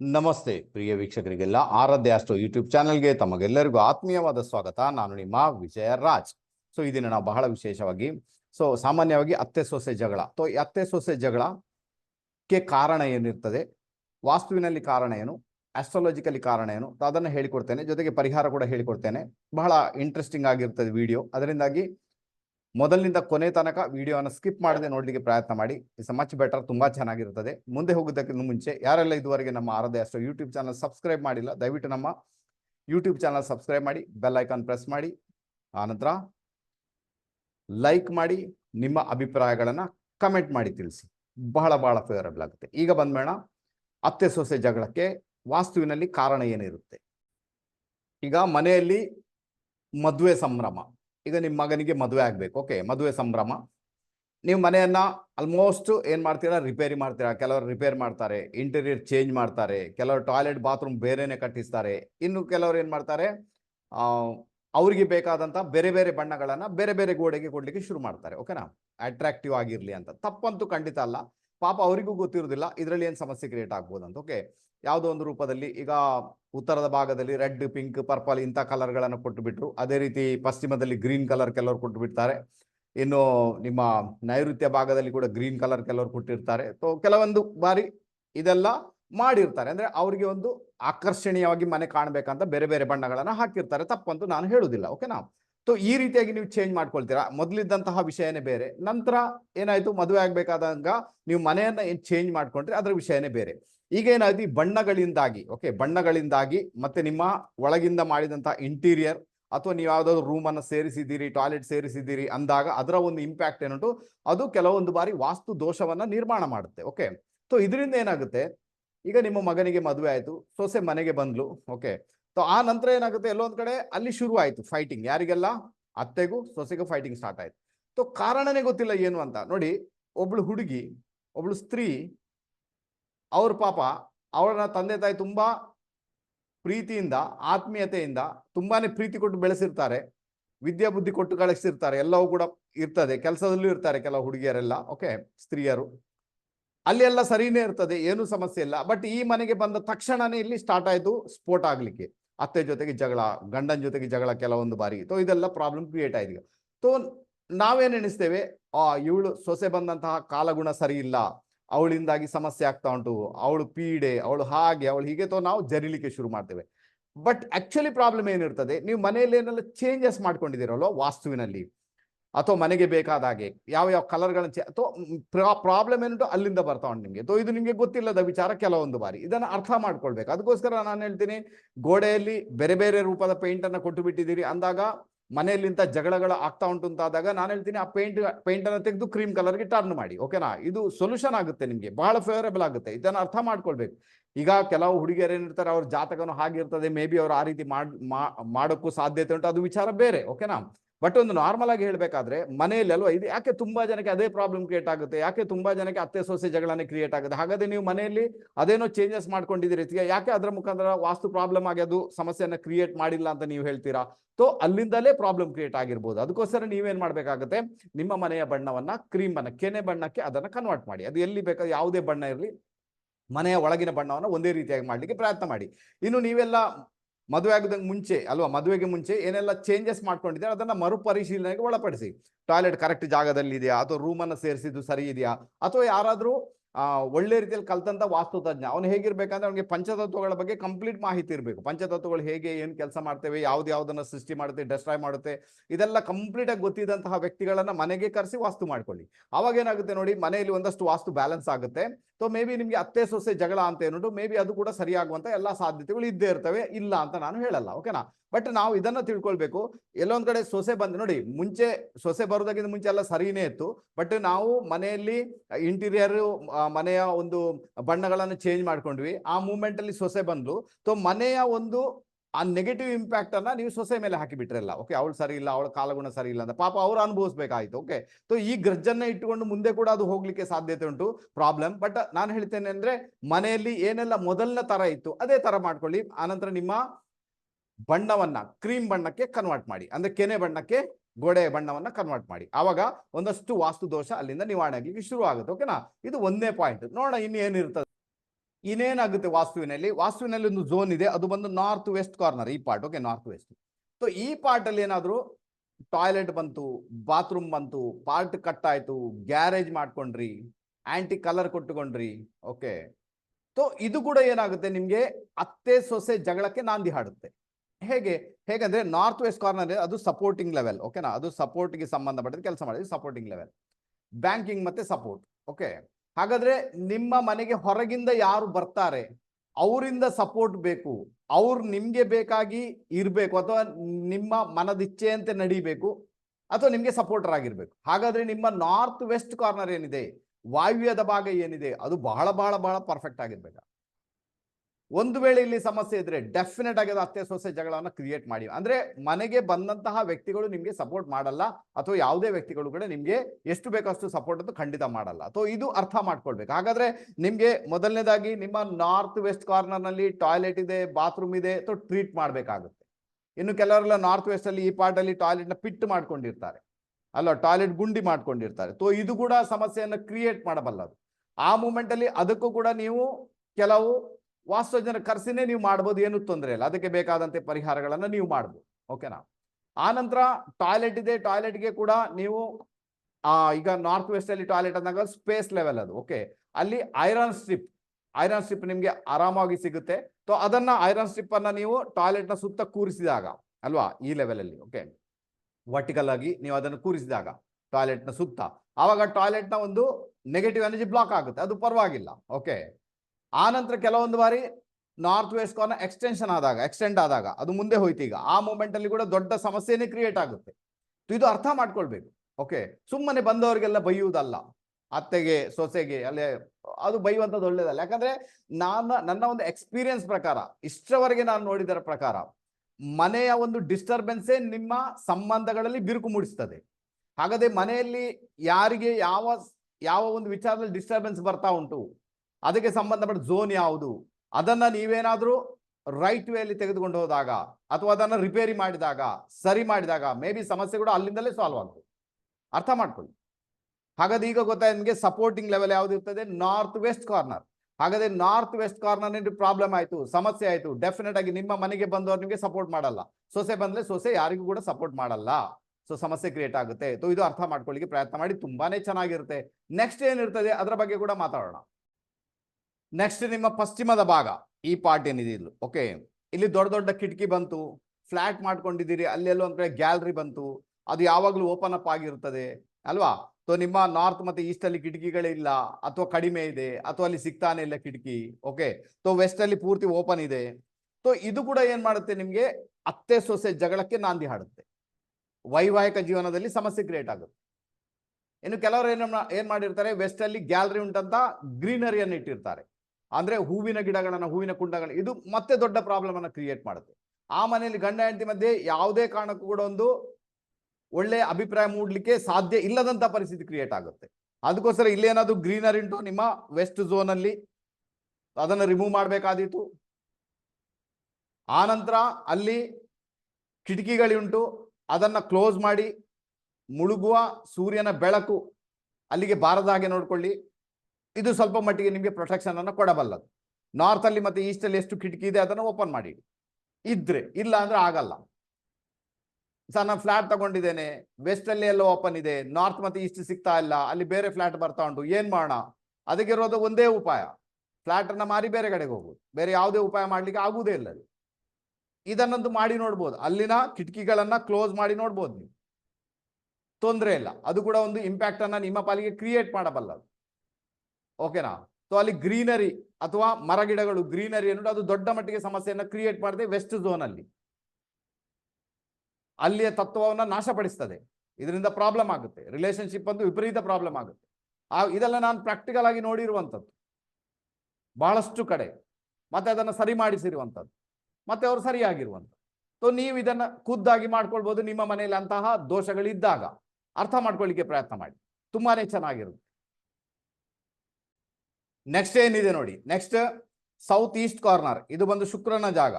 ನಮಸ್ತೆ, ಪ್ರಿಯ ವೀಕ್ಷಕರಿಗೆಲ್ಲ ಆರಾಧ್ಯ ಅಷ್ಟು ಯೂಟ್ಯೂಬ್ ಚಾನಲ್ಗೆ ತಮಗೆಲ್ಲರಿಗೂ ಆತ್ಮೀಯವಾದ ಸ್ವಾಗತ. ನಾನು ನಿಮ್ಮ ವಿಜಯ ರಾಜ್ ಸೊ, ಈ ನಾವು ಬಹಳ ವಿಶೇಷವಾಗಿ, ಸೊ, ಸಾಮಾನ್ಯವಾಗಿ ಅತ್ತೆ ಸೊಸೆ ಜಗಳ. ಸೊ ಅತ್ತೆ ಸೊಸೆ ಜಗಳಕ್ಕೆ ಕಾರಣ ಏನಿರ್ತದೆ? ವಾಸ್ತುವಿನಲ್ಲಿ ಕಾರಣ ಏನು? ಆಸ್ಟ್ರಾಲಜಿಕಲಿ ಕಾರಣ ಏನು? ಅದನ್ನು ಹೇಳಿಕೊಡ್ತೇನೆ. ಜೊತೆಗೆ ಪರಿಹಾರ ಕೂಡ ಹೇಳಿಕೊಡ್ತೇನೆ. ಬಹಳ ಇಂಟ್ರೆಸ್ಟಿಂಗ್ ಆಗಿರ್ತದೆ ವಿಡಿಯೋ ಅದರಿಂದಾಗಿ ಮೊದಲಿನಿಂದ ಕೊನೆ ತನಕ ವಿಡಿಯೋನ ಸ್ಕಿಪ್ ಮಾಡದೆ ನೋಡಲಿಕ್ಕೆ ಪ್ರಯತ್ನ ಮಾಡಿ. ಇಟ್ಸ್ ಮಚ್ ಬೆಟರ್ ತುಂಬಾ ಚೆನ್ನಾಗಿರುತ್ತದೆ. ಮುಂದೆ ಹೋಗೋದಕ್ಕಿಂತ ಮುಂಚೆ ಯಾರೆಲ್ಲ ಇದುವರೆಗೆ ನಮ್ಮ ಆರಾಧ್ಯ ಅಷ್ಟು ಯೂಟ್ಯೂಬ್ ಚಾನಲ್ ಸಬ್ಸ್ಕ್ರೈಬ್ ಮಾಡಿಲ್ಲ, ದಯವಿಟ್ಟು ನಮ್ಮ ಯೂಟ್ಯೂಬ್ ಚಾನಲ್ ಸಬ್ಸ್ಕ್ರೈಬ್ ಮಾಡಿ, ಬೆಲ್ ಐಕಾನ್ ಪ್ರೆಸ್ ಮಾಡಿ. ಆನಂತರ ಲೈಕ್ ಮಾಡಿ, ನಿಮ್ಮ ಅಭಿಪ್ರಾಯಗಳನ್ನು ಕಮೆಂಟ್ ಮಾಡಿ ತಿಳಿಸಿ. ಬಹಳ ಬಹಳ ಫೇವರಬಲ್ ಆಗುತ್ತೆ. ಈಗ ಬಂದ್ಬೇಡ ಅತ್ತೆ ಸೊಸೆ ಜಗಳಕ್ಕೆ ವಾಸ್ತುವಿನಲ್ಲಿ ಕಾರಣ ಏನಿರುತ್ತೆ? ಈಗ ಮನೆಯಲ್ಲಿ ಮದುವೆ ಸಂಭ್ರಮ. ಈಗ ನಿಮ್ಮ ಮಗನಿಗೆ ಮದುವೆ ಆಗ್ಬೇಕು. ಓಕೆ ಮದುವೆ ಸಂಭ್ರಮ. ನೀವು ಮನೆಯನ್ನ ಆಲ್ಮೋಸ್ಟ್ ಏನ್ ಮಾಡ್ತೀರಾ? ರಿಪೇರಿ ಮಾಡ್ತೀರಾ? ಕೆಲವರು ರಿಪೇರ್ ಮಾಡ್ತಾರೆ ಇಂಟೀರಿಯರ್ ಚೇಂಜ್ ಮಾಡ್ತಾರೆ, ಕೆಲವರು ಟಾಯ್ಲೆಟ್ ಬಾತ್ರೂಮ್ ಬೇರೆನೆ ಕಟ್ಟಿಸ್ತಾರೆ. ಇನ್ನು ಕೆಲವರು ಏನ್ ಮಾಡ್ತಾರೆ? ಅವ್ರಿಗೆ ಬೇಕಾದಂತ ಬೇರೆ ಬೇರೆ ಬಣ್ಣಗಳನ್ನ ಬೇರೆ ಬೇರೆ ಗೋಡೆಗೆ ಕೊಡ್ಲಿಕ್ಕೆ ಶುರು ಮಾಡ್ತಾರೆ. ಓಕೆನಾ ಅಟ್ರಾಕ್ಟಿವ್ ಆಗಿರ್ಲಿ ಅಂತ. ತಪ್ಪಂತೂ ಖಂಡಿತ ಅಲ್ಲ. ಪಾಪ ಅವರಿಗೂ ಗೊತ್ತಿರೋದಿಲ್ಲ. ಇದರಲ್ಲಿ ಏನು ಸಮಸ್ಯೆ ಕ್ರಿಯೇಟ್ ಆಗ್ಬೋದಂತ. ಓಕೆ ಯಾವುದೋ ಒಂದು ರೂಪದಲ್ಲಿ ಈಗ ಉತ್ತರದ ಭಾಗದಲ್ಲಿ ರೆಡ್, ಪಿಂಕ್, ಪರ್ಪಲ್ ಇಂಥ ಕಲರ್ಗಳನ್ನು ಕೊಟ್ಟು ಬಿಟ್ರು ಅದೇ ರೀತಿ ಪಶ್ಚಿಮದಲ್ಲಿ ಗ್ರೀನ್ ಕಲರ್ ಕೆಲವರು ಕೊಟ್ಟು ಬಿಡ್ತಾರೆ ಇನ್ನು ನಿಮ್ಮ ನೈಋತ್ಯ ಭಾಗದಲ್ಲಿ ಕೂಡ ಗ್ರೀನ್ ಕಲರ್ ಕೆಲವರು ಕೊಟ್ಟಿರ್ತಾರೆ. ಸೊ ಕೆಲವೊಂದು ಬಾರಿ ಇದೆಲ್ಲ ಮಾಡಿರ್ತಾರೆ. ಅಂದರೆ ಅವರಿಗೆ ಒಂದು ಆಕರ್ಷಣೀಯವಾಗಿ ಮನೆ ಕಾಣಬೇಕಂತ ಬೇರೆ ಬೇರೆ ಬಣ್ಣಗಳನ್ನು ಹಾಕಿರ್ತಾರೆ. ತಪ್ಪಂತೂ ನಾನು ಹೇಳುವುದಿಲ್ಲ. ಓಕೆನಾ ಸೊ ಈ ರೀತಿಯಾಗಿ ನೀವು ಚೇಂಜ್ ಮಾಡ್ಕೊಳ್ತೀರಾ? ಮೊದಲಿದ್ದಂತಹ ವಿಷಯನೇ ಬೇರೆ. ನಂತರ ಏನಾಯಿತು? ಮದುವೆ ಆಗಬೇಕಾದಾಗ ನೀವು ಮನೆಯನ್ನು ಏನು ಚೇಂಜ್ ಮಾಡ್ಕೊಂಡ್ರೆ ಅದರ ವಿಷಯನೇ ಬೇರೆ. ಈಗ ಏನಾಯ್ತು? ಬಣ್ಣಗಳಿಂದಾಗಿ ಓಕೆ ಬಣ್ಣಗಳಿಂದಾಗಿ ಮತ್ತೆ ನಿಮ್ಮ ಒಳಗಿಂದ ಮಾಡಿದಂತಹ ಇಂಟೀರಿಯರ್ ಅಥವಾ ನೀವು ಯಾವುದಾದ್ರು ರೂಮ್ ಅನ್ನ ಸೇರಿಸಿದ್ದೀರಿ ಟಾಯ್ಲೆಟ್ ಸೇರಿಸಿದ್ದೀರಿ ಅಂದಾಗ ಅದರ ಒಂದು ಇಂಪ್ಯಾಕ್ಟ್ ಏನುಂಟು? ಅದು ಕೆಲವೊಂದು ಬಾರಿ ವಾಸ್ತು ದೋಷವನ್ನ ನಿರ್ಮಾಣ ಮಾಡುತ್ತೆ ಓಕೆ ಸೊ ಇದರಿಂದ ಏನಾಗುತ್ತೆ? ಈಗ ನಿಮ್ಮ ಮಗನಿಗೆ ಮದುವೆ ಆಯಿತು, ಸೊಸೆ ಮನೆಗೆ ಬಂದ್ಲು ಓಕೆ ಸೊ ಆ ನಂತರ ಏನಾಗುತ್ತೆ? ಎಲ್ಲೊಂದು ಕಡೆ ಅಲ್ಲಿ ಶುರು ಆಯಿತು ಫೈಟಿಂಗ್ ಯಾರಿಗೆಲ್ಲ? ಅತ್ತೆಗೂ ಸೊಸೆಗೂ ಫೈಟಿಂಗ್ ಸ್ಟಾರ್ಟ್ ಆಯಿತು. ಸೊ ಕಾರಣನೇ ಗೊತ್ತಿಲ್ಲ ಏನು ಅಂತ. ನೋಡಿ, ಒಬ್ಳು ಹುಡುಗಿ, ಒಬ್ಳು ಸ್ತ್ರೀ ಅವ್ರ ಪಾಪ, ಅವಳನ್ನ ತಂದೆ ತಾಯಿ ತುಂಬಾ ಪ್ರೀತಿಯಿಂದ, ಆತ್ಮೀಯತೆಯಿಂದ ತುಂಬಾನೇ ಪ್ರೀತಿ ಕೊಟ್ಟು ಬೆಳೆಸಿರ್ತಾರೆ. ವಿದ್ಯಾ ಬುದ್ಧಿ ಕೊಟ್ಟು ಕಳಿಸಿರ್ತಾರೆ ಎಲ್ಲವೂ ಕೂಡ ಇರ್ತದೆ. ಕೆಲಸದಲ್ಲೂ ಇರ್ತಾರೆ ಕೆಲವು ಹುಡುಗಿಯರೆಲ್ಲ. ಓಕೆ ಸ್ತ್ರೀಯರು. ಅಲ್ಲಿ ಎಲ್ಲ ಸರಿನೇ ಇರ್ತದೆ. ಏನು ಸಮಸ್ಯೆ ಇಲ್ಲ. ಬಟ್ ಈ ಮನೆಗೆ ಬಂದ ತಕ್ಷಣನೇ ಇಲ್ಲಿ ಸ್ಟಾರ್ಟ್ ಆಯ್ತು ಸ್ಫೋಟ ಆಗ್ಲಿಕ್ಕೆ. ಅತ್ತೆ ಜೊತೆಗೆ ಜಗಳ, ಗಂಡನ ಜೊತೆಗೆ ಜಗಳ ಕೆಲವೊಂದು ಬಾರಿ. ಸೊ ಇದೆಲ್ಲ ಪ್ರಾಬ್ಲಮ್ ಕ್ರಿಯೇಟ್ ಆಯ್ತು ಸೊ ನಾವೇನ್ ಎಣಿಸ್ತೇವೆ? ಆ, ಇವಳು ಸೊಸೆ ಬಂದಂತಹ ಕಾಲಗುಣ ಸರಿ ಇಲ್ಲ. ಅವಳಿಂದಾಗಿ ಸಮಸ್ಯೆ ಆಗ್ತಾ ಉಂಟು. ಅವಳು ಪೀಡೆ, ಅವಳು ಹಾಗೆ, ಅವಳು ಹೀಗೆ ತೋ ನಾವು ಜರಿಲಿಕ್ಕೆ ಶುರು ಮಾಡ್ತೇವೆ. ಬಟ್ ಆಕ್ಚುಲಿ ಪ್ರಾಬ್ಲಮ್ ಏನಿರ್ತದೆ? ನೀವು ಮನೆಯಲ್ಲಿ ಏನೆಲ್ಲ ಚೇಂಜಸ್ ಮಾಡ್ಕೊಂಡಿದ್ದೀರಲ್ವ ವಾಸ್ತುವಿನಲ್ಲಿ? ಅಥವಾ ಮನೆಗೆ ಬೇಕಾದ ಹಾಗೆ, ಯಾವ ಯಾವ ಕಲರ್ಗಳನ್ನ ಅಥವಾ ಪ್ರಾಬ್ಲಮ್ ಏನುಂಟು ಅಲ್ಲಿಂದ ಬರ್ತಾ ಉಂಟು ನಿಮಗೆ. ಸೊ ಇದು ನಿಮಗೆ ಗೊತ್ತಿಲ್ಲದ ವಿಚಾರ ಕೆಲವೊಂದು ಬಾರಿ. ಇದನ್ನು ಅರ್ಥ ಮಾಡ್ಕೊಳ್ಬೇಕು. ಅದಕ್ಕೋಸ್ಕರ ನಾನು ಹೇಳ್ತೀನಿ, ಗೋಡೆಯಲ್ಲಿ ಬೇರೆ ಬೇರೆ ರೂಪದ ಪೇಂಟನ್ನು ಕೊಟ್ಟು ಬಿಟ್ಟಿದ್ದೀರಿ. ಅಂದಾಗ ಮನೆಯಲ್ಲಿಂತ ಜಗಳಗಳು ಆಗ್ತಾ ಉಂಟು ಅಂತಾದಾಗ ನಾನು ಹೇಳ್ತೀನಿ ಆ ಪೇಂಟ್ ಪೇಂಟ್ ಅನ್ನು ತೆಗೆದು ಕ್ರೀಮ್ ಕಲರ್ಗೆ ಟರ್ನ್ ಮಾಡಿ ಓಕೆನಾ ಇದು ಸೊಲ್ಯೂಷನ್ ಆಗುತ್ತೆ ನಿಮಗೆ ಬಹಳ ಫೇವರೇಬಲ್ ಆಗುತ್ತೆ. ಇದನ್ನ ಅರ್ಥ ಮಾಡ್ಕೊಳ್ಬೇಕು. ಈಗ ಕೆಲವು ಹುಡುಗಿಯರು ಏನಿರ್ತಾರೆ ಅವ್ರ ಜಾತಕನು ಹಾಗಿರ್ತದೆ ಮೇ ಬಿ ಅವ್ರು ಆ ರೀತಿ ಮಾಡ್ ಮಾಡೋಕ್ಕೂ ಸಾಧ್ಯತೆ ಉಂಟು, ಅದು ವಿಚಾರ ಬೇರೆ ಓಕೆನಾ ಬಟ್ ಒಂದು ನಾರ್ಮಲ್ ಆಗಿ ಹೇಳಬೇಕಾದ್ರೆ, ಮನೆಯಲ್ಲಿ ಅಲ್ವಾ, ಇದು ಯಾಕೆ ತುಂಬಾ ಜನಕ್ಕೆ ಅದೇ ಪ್ರಾಬ್ಲಮ್ ಕ್ರಿಯೇಟ್ ಆಗುತ್ತೆ, ಯಾಕೆ ತುಂಬಾ ಜನಕ್ಕೆ ಅತ್ತೆ ಸೊಸೆ ಜಗಳನೆ ಕ್ರಿಯೇಟ್ ಆಗುತ್ತೆ? ಹಾಗಾದ್ರೆ ನೀವು ಮನೆಯಲ್ಲಿ ಅದೇನೋ ಚೇಂಜಸ್ ಮಾಡ್ಕೊಂಡಿದ್ದೀರಿ ಯಾಕೆ ಅದರ ಮುಖಾಂತರ ವಾಸ್ತು ಪ್ರಾಬ್ಲಮ್ ಆಗಿ ಅದು ಸಮಸ್ಯೆಯನ್ನು ಕ್ರಿಯೇಟ್ ಮಾಡಿಲ್ಲ ಅಂತ ನೀವು ಹೇಳ್ತೀರಾ? ಸೊ ಅಲ್ಲಿಂದಲೇ ಪ್ರಾಬ್ಲಮ್ ಕ್ರಿಯೇಟ್ ಆಗಿರ್ಬೋದು. ಅದಕ್ಕೋಸ್ಕರ ನೀವೇನು ಮಾಡ್ಬೇಕಾಗುತ್ತೆ? ನಿಮ್ಮ ಮನೆಯ ಬಣ್ಣವನ್ನ ಕ್ರೀಮ್ ಬಣ್ಣ ಕೆನೆ ಬಣ್ಣಕ್ಕೆ ಅದನ್ನ ಕನ್ವರ್ಟ್ ಮಾಡಿ. ಅದು ಎಲ್ಲಿ ಬೇಕಾದ ಯಾವುದೇ ಬಣ್ಣ ಇರಲಿ, ಮನೆಯ ಒಳಗಿನ ಬಣ್ಣವನ್ನು ಒಂದೇ ರೀತಿಯಾಗಿ ಮಾಡಲಿಕ್ಕೆ ಪ್ರಯತ್ನ ಮಾಡಿ. ಇನ್ನು ನೀವೆಲ್ಲ ಮದುವೆ ಆಗೋದಕ್ಕೆ ಮುಂಚೆ, ಅಲ್ವಾ? ಮದುವೆಗೆ ಮುಂಚೆ ಏನೆಲ್ಲ ಚೇಂಜಸ್ ಮಾಡ್ಕೊಂಡಿದ್ದಾರೆ ಅದನ್ನ ಮರುಪರಿಶೀಲನೆಗೆ ಒಳಪಡಿಸಿ. ಟಾಯ್ಲೆಟ್ ಕರೆಕ್ಟ್ ಜಾಗದಲ್ಲಿ ಇದೆಯಾ ಅಥವಾ ರೂಮನ್ನು ಸೇರಿಸಿದ್ದು ಸರಿ ಇದೆಯಾ? ಅಥವಾ ಯಾರಾದರೂ ಒಳ್ಳೆ ರೀತಿಯಲ್ಲಿ ಕಲ್ತಂತ ವಾಸ್ತು ತಜ್ಞ ಅವನು ಹೇಗಿರ್ಬೇಕಂದ್ರೆ ಅವನಿಗೆ ಪಂಚತತ್ವಗಳ ಬಗ್ಗೆ ಕಂಪ್ಲೀಟ್ ಮಾಹಿತಿ ಇರಬೇಕು. ಪಂಚತತ್ವಗಳು ಹೇಗೆ, ಏನು ಕೆಲಸ ಮಾಡ್ತೇವೆ, ಯಾವ್ದು ಯಾವುದನ್ನು ಸೃಷ್ಟಿ ಮಾಡುತ್ತೆ ಡೆಸ್ಟ್ರಾಯ್ ಮಾಡುತ್ತೆ, ಇದೆಲ್ಲ ಕಂಪ್ಲೀಟ್ ಆಗಿ ಗೊತ್ತಿದ್ದಂತಹ ವ್ಯಕ್ತಿಗಳನ್ನ ಮನೆಗೆ ಕರೆಸಿ ವಾಸ್ತು ಮಾಡ್ಕೊಳ್ಳಿ. ಅವಾಗ ಏನಾಗುತ್ತೆ ನೋಡಿ, ಮನೆಯಲ್ಲಿ ಒಂದಷ್ಟು ವಾಸ್ತು ಬ್ಯಾಲೆನ್ಸ್ ಆಗುತ್ತೆ. ಸೊ ಮೇ ಬಿ ನಿಮಗೆ ಅತ್ತೆ ಸೊಸೆ ಜಗಳ ಅಂತ ಏನುಂಟು ಮೇ ಬಿ ಅದು ಕೂಡ ಸರಿಯಾಗುವಂತ ಎಲ್ಲಾ ಸಾಧ್ಯತೆಗಳು ಇದ್ದೇ ಇರ್ತವೆ, ಇಲ್ಲ ಅಂತ ನಾನು ಹೇಳಲ್ಲ ಓಕೆನಾ ಬಟ್ ನಾವು ಇದನ್ನ ತಿಳ್ಕೊಳ್ಬೇಕು. ಎಲ್ಲೊಂದ್ ಕಡೆ ಸೊಸೆ ಬಂದು, ನೋಡಿ ಮುಂಚೆ ಸೊಸೆ ಬರೋದಕ್ಕಿಂತ ಮುಂಚೆ ಎಲ್ಲ ಸರಿನೇ ಇತ್ತು. ಬಟ್ ನಾವು ಮನೆಯಲ್ಲಿ ಇಂಟೀರಿಯರ್ ಮನೆಯ ಒಂದು ಬಣ್ಣಗಳನ್ನು ಚೇಂಜ್ ಮಾಡ್ಕೊಂಡ್ವಿ. ಆ ಮೂಮೆಂಟ್ ಅಲ್ಲಿ ಸೊಸೆ ಬಂದ್ಲು. ಸೊ ಮನೆಯ ಒಂದು ಆ ನೆಗೆಟಿವ್ ಇಂಪ್ಯಾಕ್ಟ್ ಅನ್ನ ನೀವು ಸೊಸೆ ಮೇಲೆ ಹಾಕಿಬಿಟ್ರಲ್ಲ ಓಕೆ ಅವಳು ಸರಿ ಇಲ್ಲ, ಅವಳ ಕಾಲಗುಣ ಸರಿ ಇಲ್ಲ ಅಂತ ಪಾಪ ಅವ್ರು ಅನುಭವಿಸ್ಬೇಕಾಯ್ತು ಓಕೆ ಸೊ ಈ ಗ್ರಜ್ಜನ್ನ ಇಟ್ಟುಕೊಂಡು ಮುಂದೆ ಕೂಡ ಅದು ಹೋಗ್ಲಿಕ್ಕೆ ಸಾಧ್ಯತೆ ಉಂಟು ಪ್ರಾಬ್ಲಮ್ ಬಟ್ ನಾನು ಹೇಳ್ತೇನೆ ಅಂದ್ರೆ, ಮನೆಯಲ್ಲಿ ಏನೆಲ್ಲ ಮೊದಲನೇ ತರ ಇತ್ತು, ಅದೇ ತರ ಮಾಡ್ಕೊಳ್ಳಿ. ಆನಂತರ ನಿಮ್ಮ ಬಣ್ಣವನ್ನ ಕ್ರೀಮ್ ಬಣ್ಣಕ್ಕೆ ಕನ್ವರ್ಟ್ ಮಾಡಿ. ಅಂದ್ರೆ ಕೆನೆ ಬಣ್ಣಕ್ಕೆ ಗೋಡೆ ಬಣ್ಣವನ್ನ ಕನ್ವರ್ಟ್ ಮಾಡಿ. ಆವಾಗ ಒಂದಷ್ಟು ವಾಸ್ತು ದೋಷ ಅಲ್ಲಿಂದ ನಿವಾರಣೆ ಆಗ್ಲಿಕ್ಕೆ ಶುರು ಆಗುತ್ತೆ ಓಕೆನಾ ಇದು ಒಂದೇ ಪಾಯಿಂಟ್ ನೋಡೋಣ ಇನ್ನು ಏನಿರ್ತದೆ. ಇನ್ನೇನಾಗುತ್ತೆ ವಾಸ್ತುವಿನಲ್ಲಿ? ವಾಸ್ತುವಿನಲ್ಲಿ ಒಂದು ಝೋನ್ ಇದೆ. ಅದು ಬಂದು ನಾರ್ತ್ ವೆಸ್ಟ್ ಕಾರ್ನರ್ ಈ part okay north west so ಈ ಪಾರ್ಟ್ ಅಲ್ಲಿ ಏನಾದ್ರು ಟಾಯ್ಲೆಟ್ ಬಂತು ಬಾತ್ರೂಮ್ ಬಂತು ಪಾರ್ಟ್ ಕಟ್ ಆಯ್ತು ಗ್ಯಾರೇಜ್ ಮಾಡ್ಕೊಂಡ್ರಿ ಆಂಟಿ ಕಲರ್ ಕೊಟ್ಟುಕೊಂಡ್ರಿ ಓಕೆ ಸೊ ಇದು ಕೂಡ ಏನಾಗುತ್ತೆ ನಿಮ್ಗೆ? ಅತ್ತೆ ಸೊಸೆ ಜಗಳಕ್ಕೆ ನಾಂದಿ ಹಾಡುತ್ತೆ. ಹೇಗೆ? ಹೇಗಂದ್ರೆ ನಾರ್ತ್ ವೆಸ್ಟ್ ಕಾರ್ನರ್ ಅದು ಸಪೋರ್ಟಿಂಗ್ ಲೆವೆಲ್ ಓಕೆನಾ ಅದು ಸಪೋರ್ಟ್ಗೆ ಸಂಬಂಧಪಟ್ಟಿದ್ದು ಕೆಲಸ ಮಾಡಿದ್ರೆ ಸಪೋರ್ಟಿಂಗ್ ಲೆವೆಲ್ ಬ್ಯಾಂಕಿಂಗ್ ಮತ್ತೆ ಸಪೋರ್ಟ್ ಓಕೆ ಹಾಗಾದ್ರೆ ನಿಮ್ಮ ಮನೆಗೆ ಹೊರಗಿಂದ ಯಾರು ಬರ್ತಾರೆ? ಅವರಿಂದ ಸಪೋರ್ಟ್ ಬೇಕು. ಅವ್ರು ನಿಮ್ಗೆ ಬೇಕಾಗಿ ಇರ್ಬೇಕು ಅಥವಾ ನಿಮ್ಮ ಮನದಿಚ್ಛೆಯಂತೆ ನಡಿಬೇಕು ಅಥವಾ ನಿಮ್ಗೆ ಸಪೋರ್ಟರ್ ಆಗಿರ್ಬೇಕು. ಹಾಗಾದ್ರೆ ನಿಮ್ಮ ನಾರ್ತ್ ವೆಸ್ಟ್ ಕಾರ್ನರ್ ಏನಿದೆ? ವಾಯುವ್ಯದ ಭಾಗ ಏನಿದೆ? ಅದು ಬಹಳ ಬಹಳ ಬಹಳ ಪರ್ಫೆಕ್ಟ್ ಆಗಿರ್ಬೇಕು? ಒಂದು ವೇಳೆ ಇಲ್ಲಿ ಸಮಸ್ಯೆ ಇದ್ರೆ ಡೆಫಿನೆಟ್ ಆಗಿ ಅದು ಅತ್ತೆ ಸೊಸೆ ಜಗಳವನ್ನು ಕ್ರಿಯೇಟ್ ಮಾಡಿ. ಅಂದ್ರೆ ಮನೆಗೆ ಬಂದಂತಹ ವ್ಯಕ್ತಿಗಳು ನಿಮ್ಗೆ ಸಪೋರ್ಟ್ ಮಾಡಲ್ಲ, ಅಥವಾ ಯಾವುದೇ ವ್ಯಕ್ತಿಗಳು ಕೂಡ ನಿಮ್ಗೆ ಎಷ್ಟು ಬೇಕಷ್ಟು ಸಪೋರ್ಟ್ ಅಂತ ಖಂಡಿತ ಮಾಡಲ್ಲ. ಅಥವಾ ಇದು ಅರ್ಥ ಮಾಡ್ಕೊಳ್ಬೇಕು. ಹಾಗಾದ್ರೆ ನಿಮ್ಗೆ ಮೊದಲನೇದಾಗಿ ನಿಮ್ಮ ನಾರ್ತ್ ವೆಸ್ಟ್ ಕಾರ್ನರ್ನಲ್ಲಿ ಟಾಯ್ಲೆಟ್ ಇದೆ ಬಾತ್ರೂಮ್ ಇದೆ, ಅಥವಾ ಟ್ರೀಟ್ ಮಾಡ್ಬೇಕಾಗುತ್ತೆ. ಇನ್ನು ಕೆಲವರೆಲ್ಲ ನಾರ್ತ್ ವೆಸ್ಟ್ ಅಲ್ಲಿ ಈ ಪಾರ್ಟ್ ಅಲ್ಲಿ ಟಾಯ್ಲೆಟ್ನ ಪಿಟ್ ಮಾಡ್ಕೊಂಡಿರ್ತಾರೆ. ಅಲ್ಲ ಟಾಯ್ಲೆಟ್ ಗುಂಡಿ ಮಾಡ್ಕೊಂಡಿರ್ತಾರೆ. ಸೊ ಇದು ಕೂಡ ಸಮಸ್ಯೆಯನ್ನು ಕ್ರಿಯೇಟ್ ಮಾಡಬಲ್ಲದು. ಆ ಮೂಮೆಂಟ್ ಅಲ್ಲಿ ಅದಕ್ಕೂ ಕೂಡ ನೀವು ಕೆಲವು ವಾಸ್ತುಜನ ಕರ್ಸಿನೇ ನೀವು ಮಾಡ್ಬೋದು, ಏನು ತೊಂದರೆ ಇಲ್ಲ. ಅದಕ್ಕೆ ಬೇಕಾದಂತೆ ಪರಿಹಾರಗಳನ್ನು ನೀವು ಮಾಡ್ಬೋದು. ಓಕೆನಾ ಆ ನಂತರ ಟಾಯ್ಲೆಟ್ ಇದೆ ಟಾಯ್ಲೆಟ್ಗೆ ಕೂಡ ನೀವು ಈಗ ನಾರ್ತ್ ವೆಸ್ಟ್ ಅಲ್ಲಿ ಟಾಯ್ಲೆಟ್ ಅಂದಾಗ ಸ್ಪೇಸ್ ಲೆವೆಲ್ ಅದು ಓಕೆ ಅಲ್ಲಿ ಐರನ್ ಸ್ಟ್ರಿಪ್ ಐರನ್ ಸ್ಟ್ರಿಪ್ ನಿಮ್ಗೆ ಆರಾಮಾಗಿ ಸಿಗುತ್ತೆ. ಸೊ ಅದನ್ನ ಐರನ್ ಸ್ಟ್ರಿಪ್ ಅನ್ನ ನೀವು ಟಾಯ್ಲೆಟ್ನ ಸುತ್ತ ಕೂರಿಸಿದಾಗ, ಅಲ್ವಾ? ಈ ಲೆವೆಲ್ ಅಲ್ಲಿ ಓಕೆ ವರ್ಟಿಕಲ್ ಆಗಿ ನೀವು ಅದನ್ನು ಕೂರಿಸಿದಾಗ ಟಾಯ್ಲೆಟ್ನ ಸುತ್ತ. ಆವಾಗ ಟಾಯ್ಲೆಟ್ನ ಒಂದು ನೆಗೆಟಿವ್ ಎನರ್ಜಿ ಬ್ಲಾಕ್ ಆಗುತ್ತೆ. ಅದು ಪರವಾಗಿಲ್ಲ ಓಕೆ ಆ ನಂತರ ಕೆಲವೊಂದು ಬಾರಿ ನಾರ್ತ್ ವೆಸ್ಟ್ ಕಾರ್ನರ್ ಎಕ್ಸ್ಟೆನ್ಷನ್ ಆದಾಗ ಎಕ್ಸ್ಟೆಂಡ್ ಆದಾಗ, ಅದು ಮುಂದೆ ಹೋಯ್ತು ಈಗ. ಆ ಮೂಮೆಂಟ್ ಅಲ್ಲಿ ಕೂಡ ದೊಡ್ಡ ಸಮಸ್ಯೆನೇ ಕ್ರಿಯೇಟ್ ಆಗುತ್ತೆ. ಇದು ಅರ್ಥ ಮಾಡ್ಕೊಳ್ಬೇಕು. ಓಕೆ ಸುಮ್ಮನೆ ಬಂದವರಿಗೆಲ್ಲ ಬೈಯುವುದಲ್ಲ. ಅತ್ತೆಗೆ, ಸೊಸೆಗೆ, ಅಲ್ಲೇ, ಅದು ಬೈಯುವಂಥದ್ದು ಒಳ್ಳೇದಲ್ಲ. ಯಾಕಂದ್ರೆ ನಾನು, ನನ್ನ ಒಂದು ಎಕ್ಸ್ಪೀರಿಯನ್ಸ್ ಪ್ರಕಾರ ಇಷ್ಟರವರೆಗೆ ನಾನು ನೋಡಿದರ ಪ್ರಕಾರ, ಮನೆಯ ಒಂದು ಡಿಸ್ಟರ್ಬೆನ್ಸೇ ನಿಮ್ಮ ಸಂಬಂಧಗಳಲ್ಲಿ ಬಿರುಕು ಮೂಡಿಸ್ತದೆ. ಹಾಗಾದ್ರೆ ಮನೆಯಲ್ಲಿ ಯಾರಿಗೆ ಯಾವ ಯಾವ ಒಂದು ವಿಚಾರದಲ್ಲಿ ಡಿಸ್ಟರ್ಬೆನ್ಸ್ ಬರ್ತಾ ಉಂಟು? ಅದಕ್ಕೆ ಸಂಬಂಧಪಟ್ಟ ಝೋನ್ ಯಾವುದು? ಅದನ್ನ ನೀವೇನಾದ್ರೂ ರೈಟ್ ವೇ ಅಲ್ಲಿ ತೆಗೆದುಕೊಂಡು ಹೋದಾಗ ಅಥವಾ ಅದನ್ನ ರಿಪೇರಿ ಮಾಡಿದಾಗ, ಸರಿ ಮಾಡಿದಾಗ ಮೇ ಬಿ ಸಮಸ್ಯೆ ಕೂಡ ಅಲ್ಲಿಂದಲೇ ಸಾಲ್ವ್ ಆಗ್ತದೆ ಅರ್ಥ ಮಾಡ್ಕೊಳ್ಳಿ. ಹಾಗಾದ್ರೆ ಈಗ ಗೊತ್ತಾಯ್ತು ನಿಮಗೆ ಸಪೋರ್ಟಿಂಗ್ ಲೆವೆಲ್ ಯಾವ್ದು ಇರ್ತದೆ? ನಾರ್ತ್ ವೆಸ್ಟ್ ಕಾರ್ನರ್ ಹಾಗಾದ್ರೆ ನಾರ್ತ್ ವೆಸ್ಟ್ ಕಾರ್ನರ್ ಪ್ರಾಬ್ಲಮ್ ಆಯ್ತು, ಸಮಸ್ಯೆ ಆಯ್ತು ಡೆಫಿನೆಟ್ ಆಗಿ ನಿಮ್ಮ ಮನೆಗೆ ಬಂದವರು ನಿಮಗೆ ಸಪೋರ್ಟ್ ಮಾಡಲ್ಲ. ಸೊಸೆ ಬಂದ್ರೆ ಸೊಸೆ ಯಾರಿಗೂ ಕೂಡ ಸಪೋರ್ಟ್ ಮಾಡಲ್ಲ. ಸೊ ಸಮಸ್ಯೆ ಕ್ರಿಯೇಟ್ ಆಗುತ್ತೆ. ಇದು ಅರ್ಥ ಮಾಡ್ಕೊಳ್ಳಿಕ್ಕೆ ಪ್ರಯತ್ನ ಮಾಡಿ, ತುಂಬಾನೇ ಚೆನ್ನಾಗಿರುತ್ತೆ. ನೆಕ್ಸ್ಟ್ ಏನಿರ್ತದೆ? ಅದರ ಬಗ್ಗೆ ಕೂಡ ಮಾತಾಡೋಣ. ನೆಕ್ಸ್ಟ್ ನಿಮ್ಮ ಪಶ್ಚಿಮದ ಭಾಗ, ಈ ಪಾರ್ಟ್ ಏನಿದೆ ಇಲ್ಲಿ ಓಕೆ ಇಲ್ಲಿ ದೊಡ್ಡ ದೊಡ್ಡ ಕಿಟಕಿ ಬಂತು ಫ್ಲಾಟ್ ಮಾಡ್ಕೊಂಡಿದ್ದೀರಿ ಅಲ್ಲೆಲ್ಲೋ ಒಂದ್ ಕಡೆ ಗ್ಯಾಲರಿ ಬಂತು, ಅದು ಯಾವಾಗಲೂ ಓಪನ್ ಅಪ್ ಆಗಿರುತ್ತದೆ ಅಲ್ವಾ? ಸೊ ನಿಮ್ಮ ನಾರ್ತ್ ಮತ್ತೆ ಈಸ್ಟ್ ಅಲ್ಲಿ ಕಿಟಕಿಗಳಿಲ್ಲ ಅಥವಾ ಕಡಿಮೆ ಇದೆ, ಅಥವಾ ಅಲ್ಲಿ ಸಿಗ್ತಾನೆ ಇಲ್ಲ ಕಿಟಕಿ ಓಕೆ ಸೊ ವೆಸ್ಟ್ ಅಲ್ಲಿ ಪೂರ್ತಿ ಓಪನ್ ಇದೆ. ಸೊ ಇದು ಕೂಡ ಏನ್ ಮಾಡುತ್ತೆ ನಿಮ್ಗೆ? ಅತ್ತೆ ಸೊಸೆ ಜಗಳಕ್ಕೆ ನಾಂದಿ ಹಾಡುತ್ತೆ. ವೈವಾಹಿಕ ಜೀವನದಲ್ಲಿ ಸಮಸ್ಯೆ ಕ್ರಿಯೇಟ್ ಆಗುತ್ತೆ. ಇನ್ನು ಕೆಲವರು ಏನ್ ಏನ್ ಮಾಡಿರ್ತಾರೆ? ವೆಸ್ಟ್ ಅಲ್ಲಿ ಗ್ಯಾಲರಿ ಉಂಟಂತ ಗ್ರೀನರಿಯನ್ನು ಇಟ್ಟಿರ್ತಾರೆ. ಅಂದ್ರೆ ಹೂವಿನ ಗಿಡಗಳನ್ನ, ಹೂವಿನ ಕುಂಡಗಳ ಇದು ಮತ್ತೆ ದೊಡ್ಡ ಪ್ರಾಬ್ಲಮ್ ಅನ್ನ ಕ್ರಿಯೇಟ್ ಮಾಡುತ್ತೆ. ಆ ಮನೆಯಲ್ಲಿ ಗಂಡ ಹೆಂಡತಿ ಮಧ್ಯೆ ಯಾವುದೇ ಕಾರಣಕ್ಕೂ ಕೂಡ ಒಂದು ಒಳ್ಳೆ ಅಭಿಪ್ರಾಯ ಮೂಡ್ಲಿಕ್ಕೆ ಸಾಧ್ಯ ಇಲ್ಲದಂತ ಪರಿಸ್ಥಿತಿ ಕ್ರಿಯೇಟ್ ಆಗುತ್ತೆ. ಅದಕ್ಕೋಸ್ಕರ ಇಲ್ಲೇನಾದ್ರು ಗ್ರೀನರಿ ಉಂಟು, ನಿಮ್ಮ ವೆಸ್ಟ್ ಝೋನ್ ಅಲ್ಲಿ, ಅದನ್ನು ರಿಮೂವ್ ಮಾಡಬೇಕಾದೀತು. ಆನಂತರ ನಂತರ ಅಲ್ಲಿ ಕಿಟಕಿಗಳುಂಟು ಅದನ್ನ ಕ್ಲೋಸ್ ಮಾಡಿ ಮುಳುಗುವ ಸೂರ್ಯನ ಬೆಳಕು ಅಲ್ಲಿಗೆ ಬಾರದ ಹಾಗೆ ನೋಡ್ಕೊಳ್ಳಿ. ಇದು ಸ್ವಲ್ಪ ಮಟ್ಟಿಗೆ ನಿಮಗೆ ಪ್ರೊಟೆಕ್ಷನ್ ಅನ್ನು ಕೊಡಬಲ್ಲದು. ನಾರ್ತ್ ಅಲ್ಲಿ ಮತ್ತೆ ಈಸ್ಟ್ ಅಲ್ಲಿ ಎಷ್ಟು ಕಿಟಕಿ ಇದೆ ಅದನ್ನು ಓಪನ್ ಮಾಡಿ ಇದ್ರೆ, ಇಲ್ಲ ಅಂದ್ರೆ ಆಗಲ್ಲ. ಸರ್, ನಾನು ಫ್ಲಾಟ್ ತಗೊಂಡಿದ್ದೇನೆ. ವೆಸ್ಟ್ ಅಲ್ಲಿ ಎಲ್ಲ ಓಪನ್ ಇದೆ. ನಾರ್ತ್ ಮತ್ತೆ ಈಸ್ಟ್ ಸಿಗ್ತಾ ಇಲ್ಲ. ಅಲ್ಲಿ ಬೇರೆ ಫ್ಲಾಟ್ ಬರ್ತಾ ಉಂಟು. ಏನ್ ಮಾಡೋಣ? ಅದಕ್ಕೆ ಇರೋದು ಒಂದೇ ಉಪಾಯ. ಫ್ಲಾಟ್ ಅನ್ನ ಮಾರಿ ಬೇರೆ ಕಡೆಗೆ ಹೋಗುದು ಬೇರೆ ಯಾವುದೇ ಉಪಾಯ ಮಾಡ್ಲಿಕ್ಕೆ ಆಗುವುದೇ ಇಲ್ಲ ಇದನ್ನೊಂದು ಮಾಡಿ ನೋಡ್ಬೋದು. ಅಲ್ಲಿನ ಕಿಟಕಿಗಳನ್ನ ಕ್ಲೋಸ್ ಮಾಡಿ ನೋಡ್ಬೋದು ನೀವು. ತೊಂದರೆ ಇಲ್ಲ. ಅದು ಕೂಡ ಒಂದು ಇಂಪ್ಯಾಕ್ಟ್ ಅನ್ನ ನಿಮ್ಮ ಪಾಲಿಗೆ ಕ್ರಿಯೇಟ್ ಮಾಡಬಲ್ಲದು. ಓಕೆನಾ? ಸೊ ಅಲ್ಲಿ ಗ್ರೀನರಿ ಅಥವಾ ಮರಗಿಡಗಳು, ಗ್ರೀನರಿ ಅನ್ನೋದು ಅದು ದೊಡ್ಡ ಮಟ್ಟಿಗೆ ಸಮಸ್ಯೆಯನ್ನು ಕ್ರಿಯೇಟ್ ಮಾಡಿದೆ ವೆಸ್ಟ್ ಝೋನ್ ಅಲ್ಲಿ. ಅಲ್ಲಿಯ ತತ್ವವನ್ನ ನಾಶಪಡಿಸ್ತದೆ. ಇದರಿಂದ ಪ್ರಾಬ್ಲಮ್ ಆಗುತ್ತೆ. ರಿಲೇಶನ್ಶಿಪ್ ಅಂತೂ ವಿಪರೀತ ಪ್ರಾಬ್ಲಮ್ ಆಗುತ್ತೆ. ಇದೆಲ್ಲ ನಾನು ಪ್ರಾಕ್ಟಿಕಲ್ ಆಗಿ ನೋಡಿರುವಂಥದ್ದು. ಬಹಳಷ್ಟು ಕಡೆ. ಮತ್ತೆ ಅದನ್ನು ಸರಿ ಮಾಡಿಸಿರುವಂಥದ್ದು. ಮತ್ತೆ ಅವರು ಸರಿಯಾಗಿರುವಂಥದ್ದು. ಸೊ ನೀವು ಇದನ್ನ ಖುದ್ದಾಗಿ ಮಾಡ್ಕೊಳ್ಬೋದು ನಿಮ್ಮ ಮನೆಯಲ್ಲಿ ಅಂತಹ ದೋಷಗಳಿದ್ದಾಗ. ಅರ್ಥ ಮಾಡ್ಕೊಳ್ಳಿಕ್ಕೆ ಪ್ರಯತ್ನ ಮಾಡಿ. ತುಂಬಾನೇ ಚೆನ್ನಾಗಿರುತ್ತೆ. ನೆಕ್ಸ್ಟ್ ಏನಿದೆ ನೋಡಿ? ನೆಕ್ಸ್ಟ್ ಸೌತ್ ಈಸ್ಟ್ ಕಾರ್ನರ್ ಇದು ಬಂದು ಶುಕ್ರನ ಜಾಗ.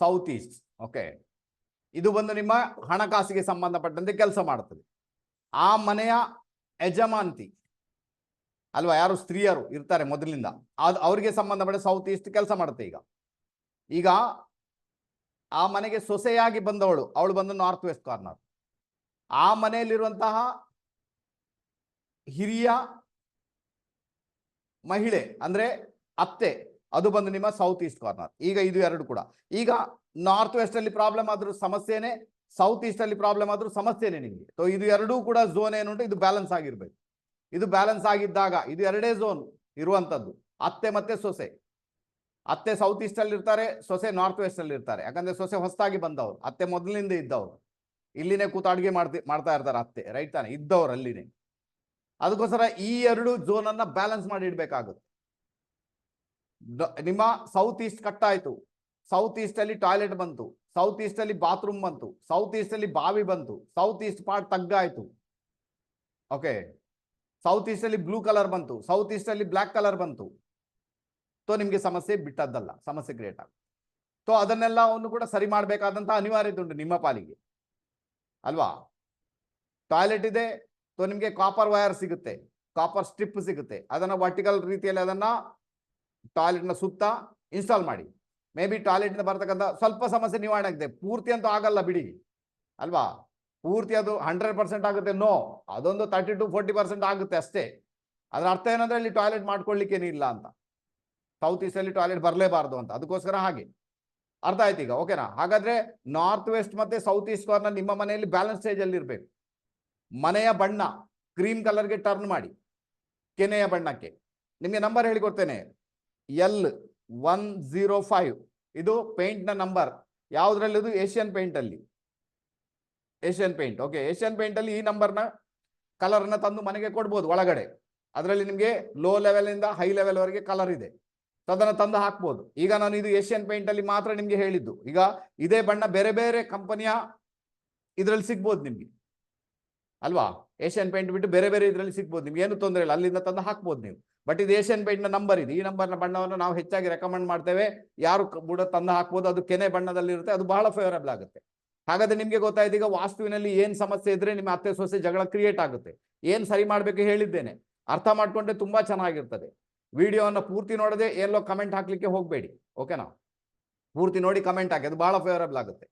ಸೌತ್ ಈಸ್ಟ್ ಓಕೆ ಇದು ಬಂದು ನಿಮ್ಮ ಹಣಕಾಸಿಗೆ ಸಂಬಂಧಪಟ್ಟಂತೆ ಕೆಲಸ ಮಾಡುತ್ತದೆ ಆ ಮನೆಯ ಯಜಮಾಂತಿ ಅಲ್ವಾ? ಯಾರು? ಸ್ತ್ರೀಯರು ಇರ್ತಾರೆ ಮೊದಲಿಂದ. ಅದು ಅವರಿಗೆ ಸಂಬಂಧಪಟ್ಟ ಸೌತ್ ಈಸ್ಟ್ ಕೆಲಸ ಮಾಡುತ್ತೆ ಈಗ. ಈಗ ಆ ಮನೆಗೆ ಸೊಸೆಯಾಗಿ ಬಂದವಳು, ಅವಳು ಬಂದು ನಾರ್ತ್ ವೆಸ್ಟ್ ಕಾರ್ನರ್ ಆ ಮನೆಯಲ್ಲಿರುವಂತಹ ಹಿರಿಯ ಮಹಿಳೆ ಅಂದ್ರೆ ಅತ್ತೆ, ಅದು ಬಂದು ನಿಮ್ಮ ಸೌತ್ ಈಸ್ಟ್ ಕಾರ್ನರ್ ಈಗ ಇದು ಎರಡು ಕೂಡ. ಈಗ ನಾರ್ತ್ ವೆಸ್ಟ್ ಅಲ್ಲಿ ಪ್ರಾಬ್ಲಮ್ ಆದ್ರೂ ಸಮಸ್ಯೆನೆ ಸೌತ್ ಈಸ್ಟ್ ಅಲ್ಲಿ ಪ್ರಾಬ್ಲಮ್ ಆದ್ರೂ ಸಮಸ್ಯೆನೆ ನಿಮಗೆ. ಸೊ ಇದು ಎರಡೂ ಕೂಡ ಝೋನ್ ಏನುಂಟು, ಇದು ಬ್ಯಾಲೆನ್ಸ್ ಆಗಿರ್ಬೇಕು. ಇದು ಬ್ಯಾಲೆನ್ಸ್ ಆಗಿದ್ದಾಗ, ಇದು ಎರಡೇ ಝೋನ್ ಇರುವಂತದ್ದು. ಅತ್ತೆ ಮತ್ತೆ ಸೊಸೆ. ಅತ್ತೆ ಸೌತ್ ಈಸ್ಟ್ ಅಲ್ಲಿ ಇರ್ತಾರೆ, ಸೊಸೆ ನಾರ್ತ್ ವೆಸ್ಟ್ ಅಲ್ಲಿ ಇರ್ತಾರೆ. ಯಾಕಂದ್ರೆ ಸೊಸೆ ಹೊಸದಾಗಿ ಬಂದವರು. ಅತ್ತೆ ಮೊದಲಿನಿಂದ ಇದ್ದವರು. ಇಲ್ಲಿನೇ ಕೂತು ಅಡುಗೆ ಮಾಡ್ತಿ, ಮಾಡ್ತಾ ಇರ್ತಾರೆ ಅತ್ತೆ ರೈಟ್ ತಾನೆ? ಇದ್ದವ್ರು ಅಲ್ಲಿನೇ. ಅದಕ್ಕೋಸ್ಕರ ಈ ಎರಡು ಝೋನ್ ಅನ್ನ ಬ್ಯಾಲೆನ್ಸ್ ಮಾಡಿ ಇಡಬೇಕಾಗುತ್ತೆ. ನಿಮ್ಮ ಸೌತ್ ಈಸ್ಟ್ ಕಟ್ ಆಯ್ತು. ಸೌತ್ ಈಸ್ಟ್ ಅಲ್ಲಿ ಟಾಯ್ಲೆಟ್ ಬಂತು. ಸೌತ್ ಈಸ್ಟ್ ಅಲ್ಲಿ ಬಾತ್ರೂಮ್ ಬಂತು. ಸೌತ್ ಈಸ್ಟ್ ಅಲ್ಲಿ ಬಾವಿ ಬಂತು. ಸೌತ್ ಈಸ್ಟ್ ಪಾರ್ಟ್ ತಗ್ಗಾಯ್ತು. ಓಕೆ ಸೌತ್ ಈಸ್ಟ್ ಅಲ್ಲಿ ಬ್ಲೂ ಕಲರ್ ಬಂತು. ಸೌತ್ ಈಸ್ಟ್ ಅಲ್ಲಿ ಬ್ಲಾಕ್ ಕಲರ್ ಬಂತು. ಸೊ ನಿಮ್ಗೆ ಸಮಸ್ಯೆ ಬಿಟ್ಟದ್ದಲ್ಲ. ಸಮಸ್ಯೆ ಕ್ರಿಯೇಟ್ ಆಗುತ್ತೆ. ಸೊ ಅದನ್ನೆಲ್ಲ ಅವನು ಕೂಡ ಸರಿ ಮಾಡಬೇಕಾದಂತ ಅನಿವಾರ್ಯತೆ ಉಂಟು ನಿಮ್ಮ ಪಾಲಿಗೆ. ಅಲ್ವಾ? ಟಾಯ್ಲೆಟ್ ಇದೆ. ಸೊ ನಿಮಗೆ ಕಾಪರ್ ವೈರ್ ಸಿಗುತ್ತೆ. ಕಾಪರ್ ಸ್ಟ್ರಿಪ್ ಸಿಗುತ್ತೆ. ಅದನ್ನು ವರ್ಟಿಕಲ್ ರೀತಿಯಲ್ಲಿ ಅದನ್ನು ಟಾಯ್ಲೆಟ್ನ ಸುತ್ತ ಇನ್ಸ್ಟಾಲ್ ಮಾಡಿ. ಮೇ ಬಿ ಟಾಯ್ಲೆಟ್ನ ಬರ್ತಕ್ಕಂಥ ಸ್ವಲ್ಪ ಸಮಸ್ಯೆ ನಿವಾರಣೆ ಆಗಿದೆ. ಪೂರ್ತಿ ಅಂತೂ ಆಗಲ್ಲ ಬಿಡಿ. ಅಲ್ವಾ? ಪೂರ್ತಿ ಅದು ಹಂಡ್ರೆಡ್ ಪರ್ಸೆಂಟ್ ಆಗುತ್ತೆ ನೋ ಅದೊಂದು ತರ್ಟಿ ಟು ಫೋರ್ಟಿ ಪರ್ಸೆಂಟ್ ಆಗುತ್ತೆ ಅಷ್ಟೇ. ಅದರ ಅರ್ಥ ಏನಂದ್ರೆ ಇಲ್ಲಿ ಟಾಯ್ಲೆಟ್ ಮಾಡ್ಕೊಳ್ಳಿಕ್ಕೇನಿಲ್ಲ ಅಂತ. ಸೌತ್ ಈಸ್ಟಲ್ಲಿ ಟಾಯ್ಲೆಟ್ ಬರಲೇಬಾರ್ದು ಅಂತ. ಅದಕ್ಕೋಸ್ಕರ ಹಾಗೆ. ಅರ್ಥ ಆಯ್ತು ಈಗ. ಓಕೆನಾ ಹಾಗಾದ್ರೆ ನಾರ್ತ್ ವೆಸ್ಟ್ ಮತ್ತೆ ಸೌತ್ ಈಸ್ಟ್ ಕಾರ್ನರ್ ನಿಮ್ಮ ಮನೆಯಲ್ಲಿ ಬ್ಯಾಲೆನ್ಸ್ ಸ್ಟೇಜ್ ಅಲ್ಲಿ ಇರಬೇಕು ಮನೆಯ ಬಣ್ಣ ಕ್ರೀಮ್ ಕಲರ್ಗೆ ಟರ್ನ್ ಮಾಡಿ, ಕೆನೆಯ ಬಣ್ಣಕ್ಕೆ. ನಿಮಗೆ ನಂಬರ್ ಹೇಳಿಕೊಡ್ತೇನೆ ಎಲ್ ಒನ್ ಝೀರೋ ಫೈವ್. ಇದು ಪೇಂಟ್ನ ನಂಬರ್ ಯಾವುದ್ರಲ್ಲಿ? ಇದು ಏಷ್ಯನ್ ಪೇಂಟ್ ಅಲ್ಲಿ. Asian paint okay Asian paint ಅಲ್ಲಿ ಈ ನಂಬರ್ನ ಕಲರ್ನ ತಂದು ಮನೆಗೆ ಕೊಡ್ಬೋದು, ಒಳಗಡೆ. ಅದರಲ್ಲಿ ನಿಮಗೆ ಲೋ ಲೆವೆಲಿಂದ ಹೈ ಲೆವೆಲ್ವರೆಗೆ ಕಲರ್ ಇದೆ. ಅದನ್ನು ತಂದು ಹಾಕ್ಬೋದು. ಈಗ ನಾನು ಇದು ಏಷ್ಯನ್ ಪೇಂಟ್ ಅಲ್ಲಿ ಮಾತ್ರ ನಿಮಗೆ ಹೇಳಿದ್ದು. ಈಗ ಇದೇ ಬಣ್ಣ ಬೇರೆ ಬೇರೆ ಕಂಪನಿಯ ಇದರಲ್ಲಿ ಸಿಗ್ಬೋದು ನಿಮ್ಗೆ. ಅಲ್ವಾ? ಏಷ್ಯನ್ ಪೇಂಟ್ ಬಿಟ್ಟು ಬೇರೆ ಬೇರೆ ಇದರಲ್ಲಿ ಸಿಗ್ಬೋದು. ನಿಮ್ಗೆ ಏನು ತೊಂದರೆ ಇಲ್ಲ. ಅಲ್ಲಿಂದ ತಂದು ಹಾಕ್ಬೋದು ನೀವು. ಬಟ್ ಇದು ಏಷ್ಯನ್ನ ನಂಬರ್ ಇದೆ. ಈ ನಂಬರ್ನ ಬಣ್ಣವನ್ನು ನಾವು ಹೆಚ್ಚಾಗಿ ರೆಕಮೆಂಡ್ ಮಾಡ್ತೇವೆ. ಯಾರು ಕೂಡ ತಂದು ಹಾಕ್ಬೋದು, ಅದು ಕೆನೆ ಬಣ್ಣದಲ್ಲಿ ಇರುತ್ತೆ, ಅದು ಬಹಳ ಫೇವರಬಲ್ ಆಗುತ್ತೆ. ಹಾಗಾದ್ರೆ ನಿಮ್ಗೆ ಗೊತ್ತಾಯ್ತು, ಈಗ ವಾಸ್ತುವಿನಲ್ಲಿ ಏನ್ ಸಮಸ್ಯೆ ಇದ್ರೆ ನಿಮ್ಮ ಅತ್ತೆ ಸೊಸೆ ಜಗಳ ಕ್ರಿಯೇಟ್ ಆಗುತ್ತೆ. ಏನ್ ಸರಿ ಮಾಡ್ಬೇಕು ಹೇಳಿದ್ದೇನೆ. ಅರ್ಥ ಮಾಡ್ಕೊಂಡ್ರೆ ತುಂಬಾ ಚೆನ್ನಾಗಿರ್ತದೆ. ವಿಡಿಯೋವನ್ನು ಪೂರ್ತಿ ನೋಡದೆ ಎಲ್ಲೋ ಕಮೆಂಟ್ ಹಾಕ್ಲಿಕ್ಕೆ ಹೋಗಬೇಡಿ. ಓಕೆನಾ ಪೂರ್ತಿ ನೋಡಿ ಕಮೆಂಟ್ ಹಾಕಿ, ಅದು ಬಹಳ ಫೇವರಬಲ್ ಆಗುತ್ತೆ.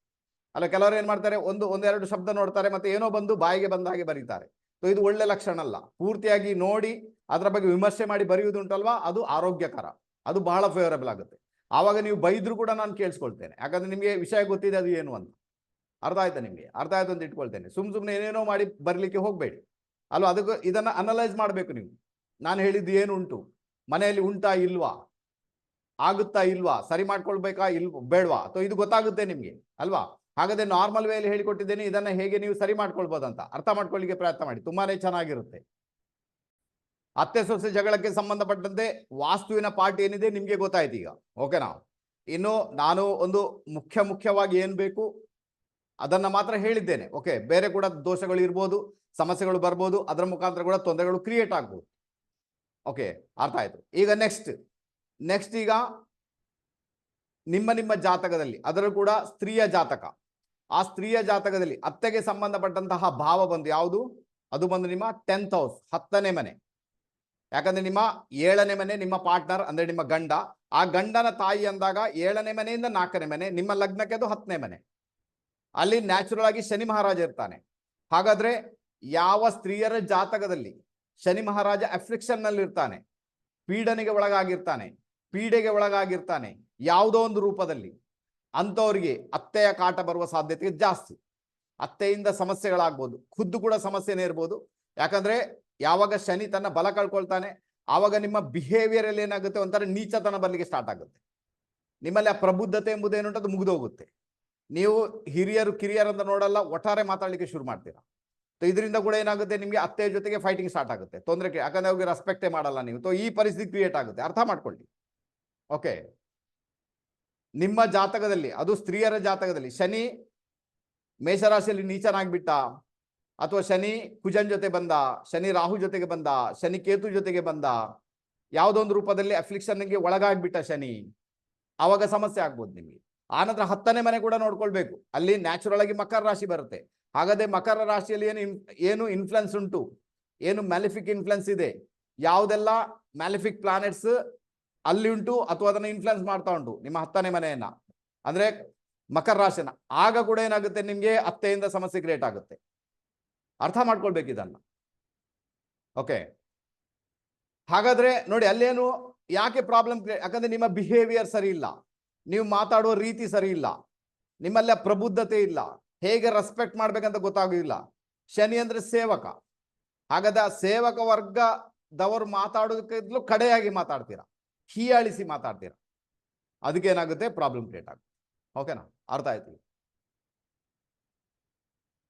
ಅಲ್ಲ, ಕೆಲವರು ಏನ್ ಮಾಡ್ತಾರೆ? ಒಂದು ಒಂದೆರಡು ಶಬ್ದ ನೋಡ್ತಾರೆ, ಮತ್ತೆ ಏನೋ ಬಂದು ಬಾಯಿಗೆ ಬಂದ ಹಾಗೆ ಬರೀತಾರೆ. ಸೊ ಇದು ಒಳ್ಳೆ ಲಕ್ಷಣ ಅಲ್ಲ. ಪೂರ್ತಿಯಾಗಿ ನೋಡಿ, ಅದರ ಬಗ್ಗೆ ವಿಮರ್ಶೆ ಮಾಡಿ ಬರೆಯುವುದುಂಟಲ್ವಾ? ಅದು ಆರೋಗ್ಯಕರ. ಅದು ಬಹಳ ಫೇವರಬಲ್ ಆಗುತ್ತೆ. ಆವಾಗ ನೀವು ಬೈದ್ರು ಕೂಡ ನಾನು ಕೇಳಿಸ್ಕೊಳ್ತೇನೆ. ಯಾಕಂದ್ರೆ ನಿಮಗೆ ವಿಷಯ ಗೊತ್ತಿದೆ, ಅದು ಏನು ಅಂತ. ಅರ್ಥ ಆಯ್ತಾ ನಿಮಗೆ? ಅರ್ಥ ಆಯ್ತು ಅಂತ ಇಟ್ಕೊಳ್ತೇನೆ. ಸುಮ್ ಸುಮ್ಮನೆ ಏನೇನೋ ಮಾಡಿ ಬರಲಿಕ್ಕೆ ಹೋಗ್ಬೇಡಿ. ಅಲ್ವಾ? ಅದಕ್ಕೆ ಇದನ್ನ ಅನಲೈಸ್ ಮಾಡಬೇಕು ನೀವು. ನಾನು ಹೇಳಿದ್ದು ಏನು ಉಂಟು ಮನೆಯಲ್ಲಿ ಉಂಟಾ ಇಲ್ವಾ? ಆಗುತ್ತಾ ಇಲ್ವಾ? ಸರಿ ಮಾಡ್ಕೊಳ್ಬೇಕಾ ಇಲ್ ಬೇಡವಾ? ಅಥವಾ ಇದು ಗೊತ್ತಾಗುತ್ತೆ ನಿಮ್ಗೆ. ಅಲ್ವಾ? ಹಾಗಾದ್ರೆ ನಾರ್ಮಲ್ ವೇಲಿ ಹೇಳಿಕೊಟ್ಟಿದ್ದೇನೆ, ಇದನ್ನ ಹೇಗೆ ನೀವು ಸರಿ ಮಾಡ್ಕೊಳ್ಬೋದಂತ. ಅರ್ಥ ಮಾಡ್ಕೊಳ್ಳಿಕ್ಕೆ ಪ್ರಯತ್ನ ಮಾಡಿ, ತುಂಬಾನೇ ಚೆನ್ನಾಗಿರುತ್ತೆ. ಅತ್ತೆ ಸೊಸೆ ಜಗಳಕ್ಕೆ ಸಂಬಂಧಪಟ್ಟಂತೆ ವಾಸ್ತುವಿನ ಪಾರ್ಟಿ ಏನಿದೆ ನಿಮ್ಗೆ ಗೊತ್ತಾಯ್ತು ಈಗ. ಓಕೆನಾ ಇನ್ನು ನಾನು ಒಂದು ಮುಖ್ಯ ಮುಖ್ಯವಾಗಿ ಏನ್ ಬೇಕು ಅದನ್ನ ಮಾತ್ರ ಹೇಳಿದ್ದೇನೆ. ಓಕೆ ಬೇರೆ ಕೂಡ ದೋಷಗಳು ಇರ್ಬೋದು, ಸಮಸ್ಯೆಗಳು ಬರ್ಬೋದು, ಅದರ ಮುಖಾಂತರ ಕೂಡ ತೊಂದರೆಗಳು ಕ್ರಿಯೇಟ್ ಆಗ್ಬೋದು. ಓಕೆ ಅರ್ಥ ಆಯ್ತು. ಈಗ ನೆಕ್ಸ್ಟ್ ನೆಕ್ಸ್ಟ್ ಈಗ ನಿಮ್ಮ ನಿಮ್ಮ ಜಾತಕದಲ್ಲಿ ಅದರಲ್ಲೂ ಕೂಡ ಸ್ತ್ರೀಯ ಜಾತಕ. ಆ ಸ್ತ್ರೀಯ ಜಾತಕದಲ್ಲಿ ಅತ್ತೆಗೆ ಸಂಬಂಧಪಟ್ಟಂತಹ ಭಾವ ಬಂದು ಯಾವುದು? ಅದು ಬಂದು ನಿಮ್ಮ ಟೆಂತ್ ಹೌಸ್ ಹತ್ತನೇ ಮನೆ. ಯಾಕಂದ್ರೆ ನಿಮ್ಮ ಏಳನೇ ಮನೆ ನಿಮ್ಮ ಪಾರ್ಟ್ನರ್ ಅಂದ್ರೆ ನಿಮ್ಮ ಗಂಡ. ಆ ಗಂಡನ ತಾಯಿ ಅಂದಾಗ ಏಳನೇ ಮನೆಯಿಂದ ನಾಲ್ಕನೇ ಮನೆ, ನಿಮ್ಮ ಲಗ್ನಕ್ಕೆ ಅದು ಹತ್ತನೇ ಮನೆ. ಅಲ್ಲಿ ನ್ಯಾಚುರಲ್ ಆಗಿ ಶನಿ ಮಹಾರಾಜ ಇರ್ತಾನೆ. ಹಾಗಾದ್ರೆ ಯಾವ ಸ್ತ್ರೀಯರ ಜಾತಕದಲ್ಲಿ ಶನಿ ಮಹಾರಾಜ ಅಫ್ಲಿಕ್ಷನ್ನಲ್ಲಿ ಇರ್ತಾನೆ? ಪೀಡನೆಗೆ ಒಳಗಾಗಿರ್ತಾನೆ, ಪೀಡೆಗೆ ಒಳಗಾಗಿರ್ತಾನೆ, ಯಾವುದೋ ಒಂದು ರೂಪದಲ್ಲಿ. ಅಂಥವ್ರಿಗೆ ಅತ್ತೆಯ ಕಾಟ ಬರುವ ಸಾಧ್ಯತೆ ಜಾಸ್ತಿ. ಅತ್ತೆಯಿಂದ ಸಮಸ್ಯೆಗಳಾಗ್ಬೋದು. ಖುದ್ದು ಕೂಡ ಸಮಸ್ಯೆನೇ ಇರ್ಬೋದು. ಯಾಕಂದ್ರೆ ಯಾವಾಗ ಶನಿ ತನ್ನ ಬಲ ಕಳ್ಕೊಳ್ತಾನೆ, ಆವಾಗ ನಿಮ್ಮ ಬಿಹೇವಿಯರ್ ಅಲ್ಲಿ ಏನಾಗುತ್ತೆ? ಒಂಥರ ನೀಚತನ ಬರ್ಲಿಕ್ಕೆ ಸ್ಟಾರ್ಟ್ ಆಗುತ್ತೆ. ನಿಮ್ಮಲ್ಲಿ ಆ ಪ್ರಬುದ್ಧತೆ ಎಂಬುದೇನುಂಟು ಅದು ಮುಗಿದೋಗುತ್ತೆ. ನೀವು ಹಿರಿಯರು, ಕಿರಿಯರು ಅಂತ ನೋಡಲ್ಲ, ಒಟ್ಟಾರೆ ಮಾತಾಡ್ಲಿಕ್ಕೆ ಶುರು ಮಾಡ್ತೀರಾ. ಇದರಿಂದ ಕೂಡ ಏನಾಗುತ್ತೆ? ನಿಮಗೆ ಅತ್ತೆಯ ಜೊತೆಗೆ ಫೈಟಿಂಗ್ ಸ್ಟಾರ್ಟ್ ಆಗುತ್ತೆ. ತೊಂದರೆ ಯಾಕಂದ್ರೆ ಅವ್ರಿಗೆ ರೆಸ್ಪೆಕ್ಟೇ ಮಾಡಲ್ಲ ನೀವು. ಸೊ ಈ ಪರಿಸ್ಥಿತಿ ಕ್ರಿಯೇಟ್ ಆಗುತ್ತೆ. ಅರ್ಥ ಮಾಡ್ಕೊಳ್ಳಿ. ಓಕೆ ನಿಮ್ಮ ಜಾತಕದಲ್ಲಿ, ಅದು ಸ್ತ್ರೀಯರ ಜಾತಕದಲ್ಲಿ, ಶನಿ ಮೇಷರಾಶಿಯಲ್ಲಿ ನೀಚನಾಗ್ಬಿಟ್ಟ ಅಥವಾ ಶನಿ ಕುಜನ್ ಜೊತೆ ಬಂದ, ಶನಿ ರಾಹು ಜೊತೆಗೆ ಬಂದ, ಶನಿ ಕೇತು ಜೊತೆಗೆ ಬಂದ, ಯಾವುದೊಂದು ರೂಪದಲ್ಲಿ ಅಫ್ಲಿಕ್ಷನ್ಗೆ ಒಳಗಾಗ್ಬಿಟ್ಟ ಶನಿ ಆವಾಗ ಸಮಸ್ಯೆ ಆಗ್ಬೋದು ನಿಮಗೆ. ಆನಂತರ ಹತ್ತನೇ ಮನೆ ಕೂಡ ನೋಡ್ಕೊಳ್ಬೇಕು. ಅಲ್ಲಿ ನ್ಯಾಚುರಲ್ ಆಗಿ ಮಕರ ರಾಶಿ ಬರುತ್ತೆ. ಹಾಗಾದ್ರೆ ಮಕರ ರಾಶಿಯಲ್ಲಿ ಏನು ಏನು ಇನ್ಫ್ಲುಯೆನ್ಸ್ ಉಂಟು? ಏನು ಮ್ಯಾಲಿಫಿಕ್ ಇನ್ಫ್ಲುಯೆನ್ಸ್ ಇದೆ? ಯಾವುದೆಲ್ಲ ಮ್ಯಾಲಿಫಿಕ್ ಪ್ಲಾನೆಟ್ಸ್ ಅಲ್ಲಿ ಉಂಟು ಅಥವಾ ಅದನ್ನ ಇನ್ಫ್ಲುಯೆನ್ಸ್ ಮಾಡ್ತಾ ಉಂಟು ನಿಮ್ಮ ಹತ್ತನೇ ಮನೆಯನ್ನ. ಅಂದ್ರೆ ಮಕರ ರಾಶಿನ ಆಗ ಕೂಡ ಏನಾಗುತ್ತೆ ನಿಮ್ಗೆ ಅತ್ತೆಯಿಂದ ಸಮಸ್ಯೆ ಕ್ರಿಯೇಟ್ ಆಗುತ್ತೆ. ಅರ್ಥ ಮಾಡ್ಕೊಳ್ಬೇಕು ಇದನ್ನ. ಓಕೆ ಹಾಗಾದ್ರೆ ನೋಡಿ ಅಲ್ಲೇನು ಯಾಕೆ ಪ್ರಾಬ್ಲಮ್ ಯಾಕಂದ್ರೆ ನಿಮ್ಮ ಬಿಹೇವಿಯರ್ ಸರಿ ಇಲ್ಲ. ನೀವು ಮಾತಾಡುವ ರೀತಿ ಸರಿ ಇಲ್ಲ. ನಿಮ್ಮಲ್ಲಿ ಪ್ರಬುದ್ಧತೆ ಇಲ್ಲ. ಹೇಗೆ ರೆಸ್ಪೆಕ್ಟ್ ಮಾಡ್ಬೇಕಂತ ಗೊತ್ತಾಗೋದಿಲ್ಲ. ಶನಿ ಅಂದ್ರೆ ಸೇವಕ. ಹಾಗಾದ್ರೆ ಸೇವಕ ವರ್ಗದವರು ಮಾತಾಡೋದಕ್ಕಿಂತಲೂ ಕಡೆಯಾಗಿ ಮಾತಾಡ್ತೀರಾ. ಹೀಯಾಳಿಸಿ ಮಾತಾಡ್ತೀರಾ. ಅದಕ್ಕೆ ಏನಾಗುತ್ತೆ? ಪ್ರಾಬ್ಲಮ್ ಕ್ರಿಯೇಟ್ ಆಗುತ್ತೆ. ಓಕೆನಾ ಅರ್ಥ ಆಯ್ತು.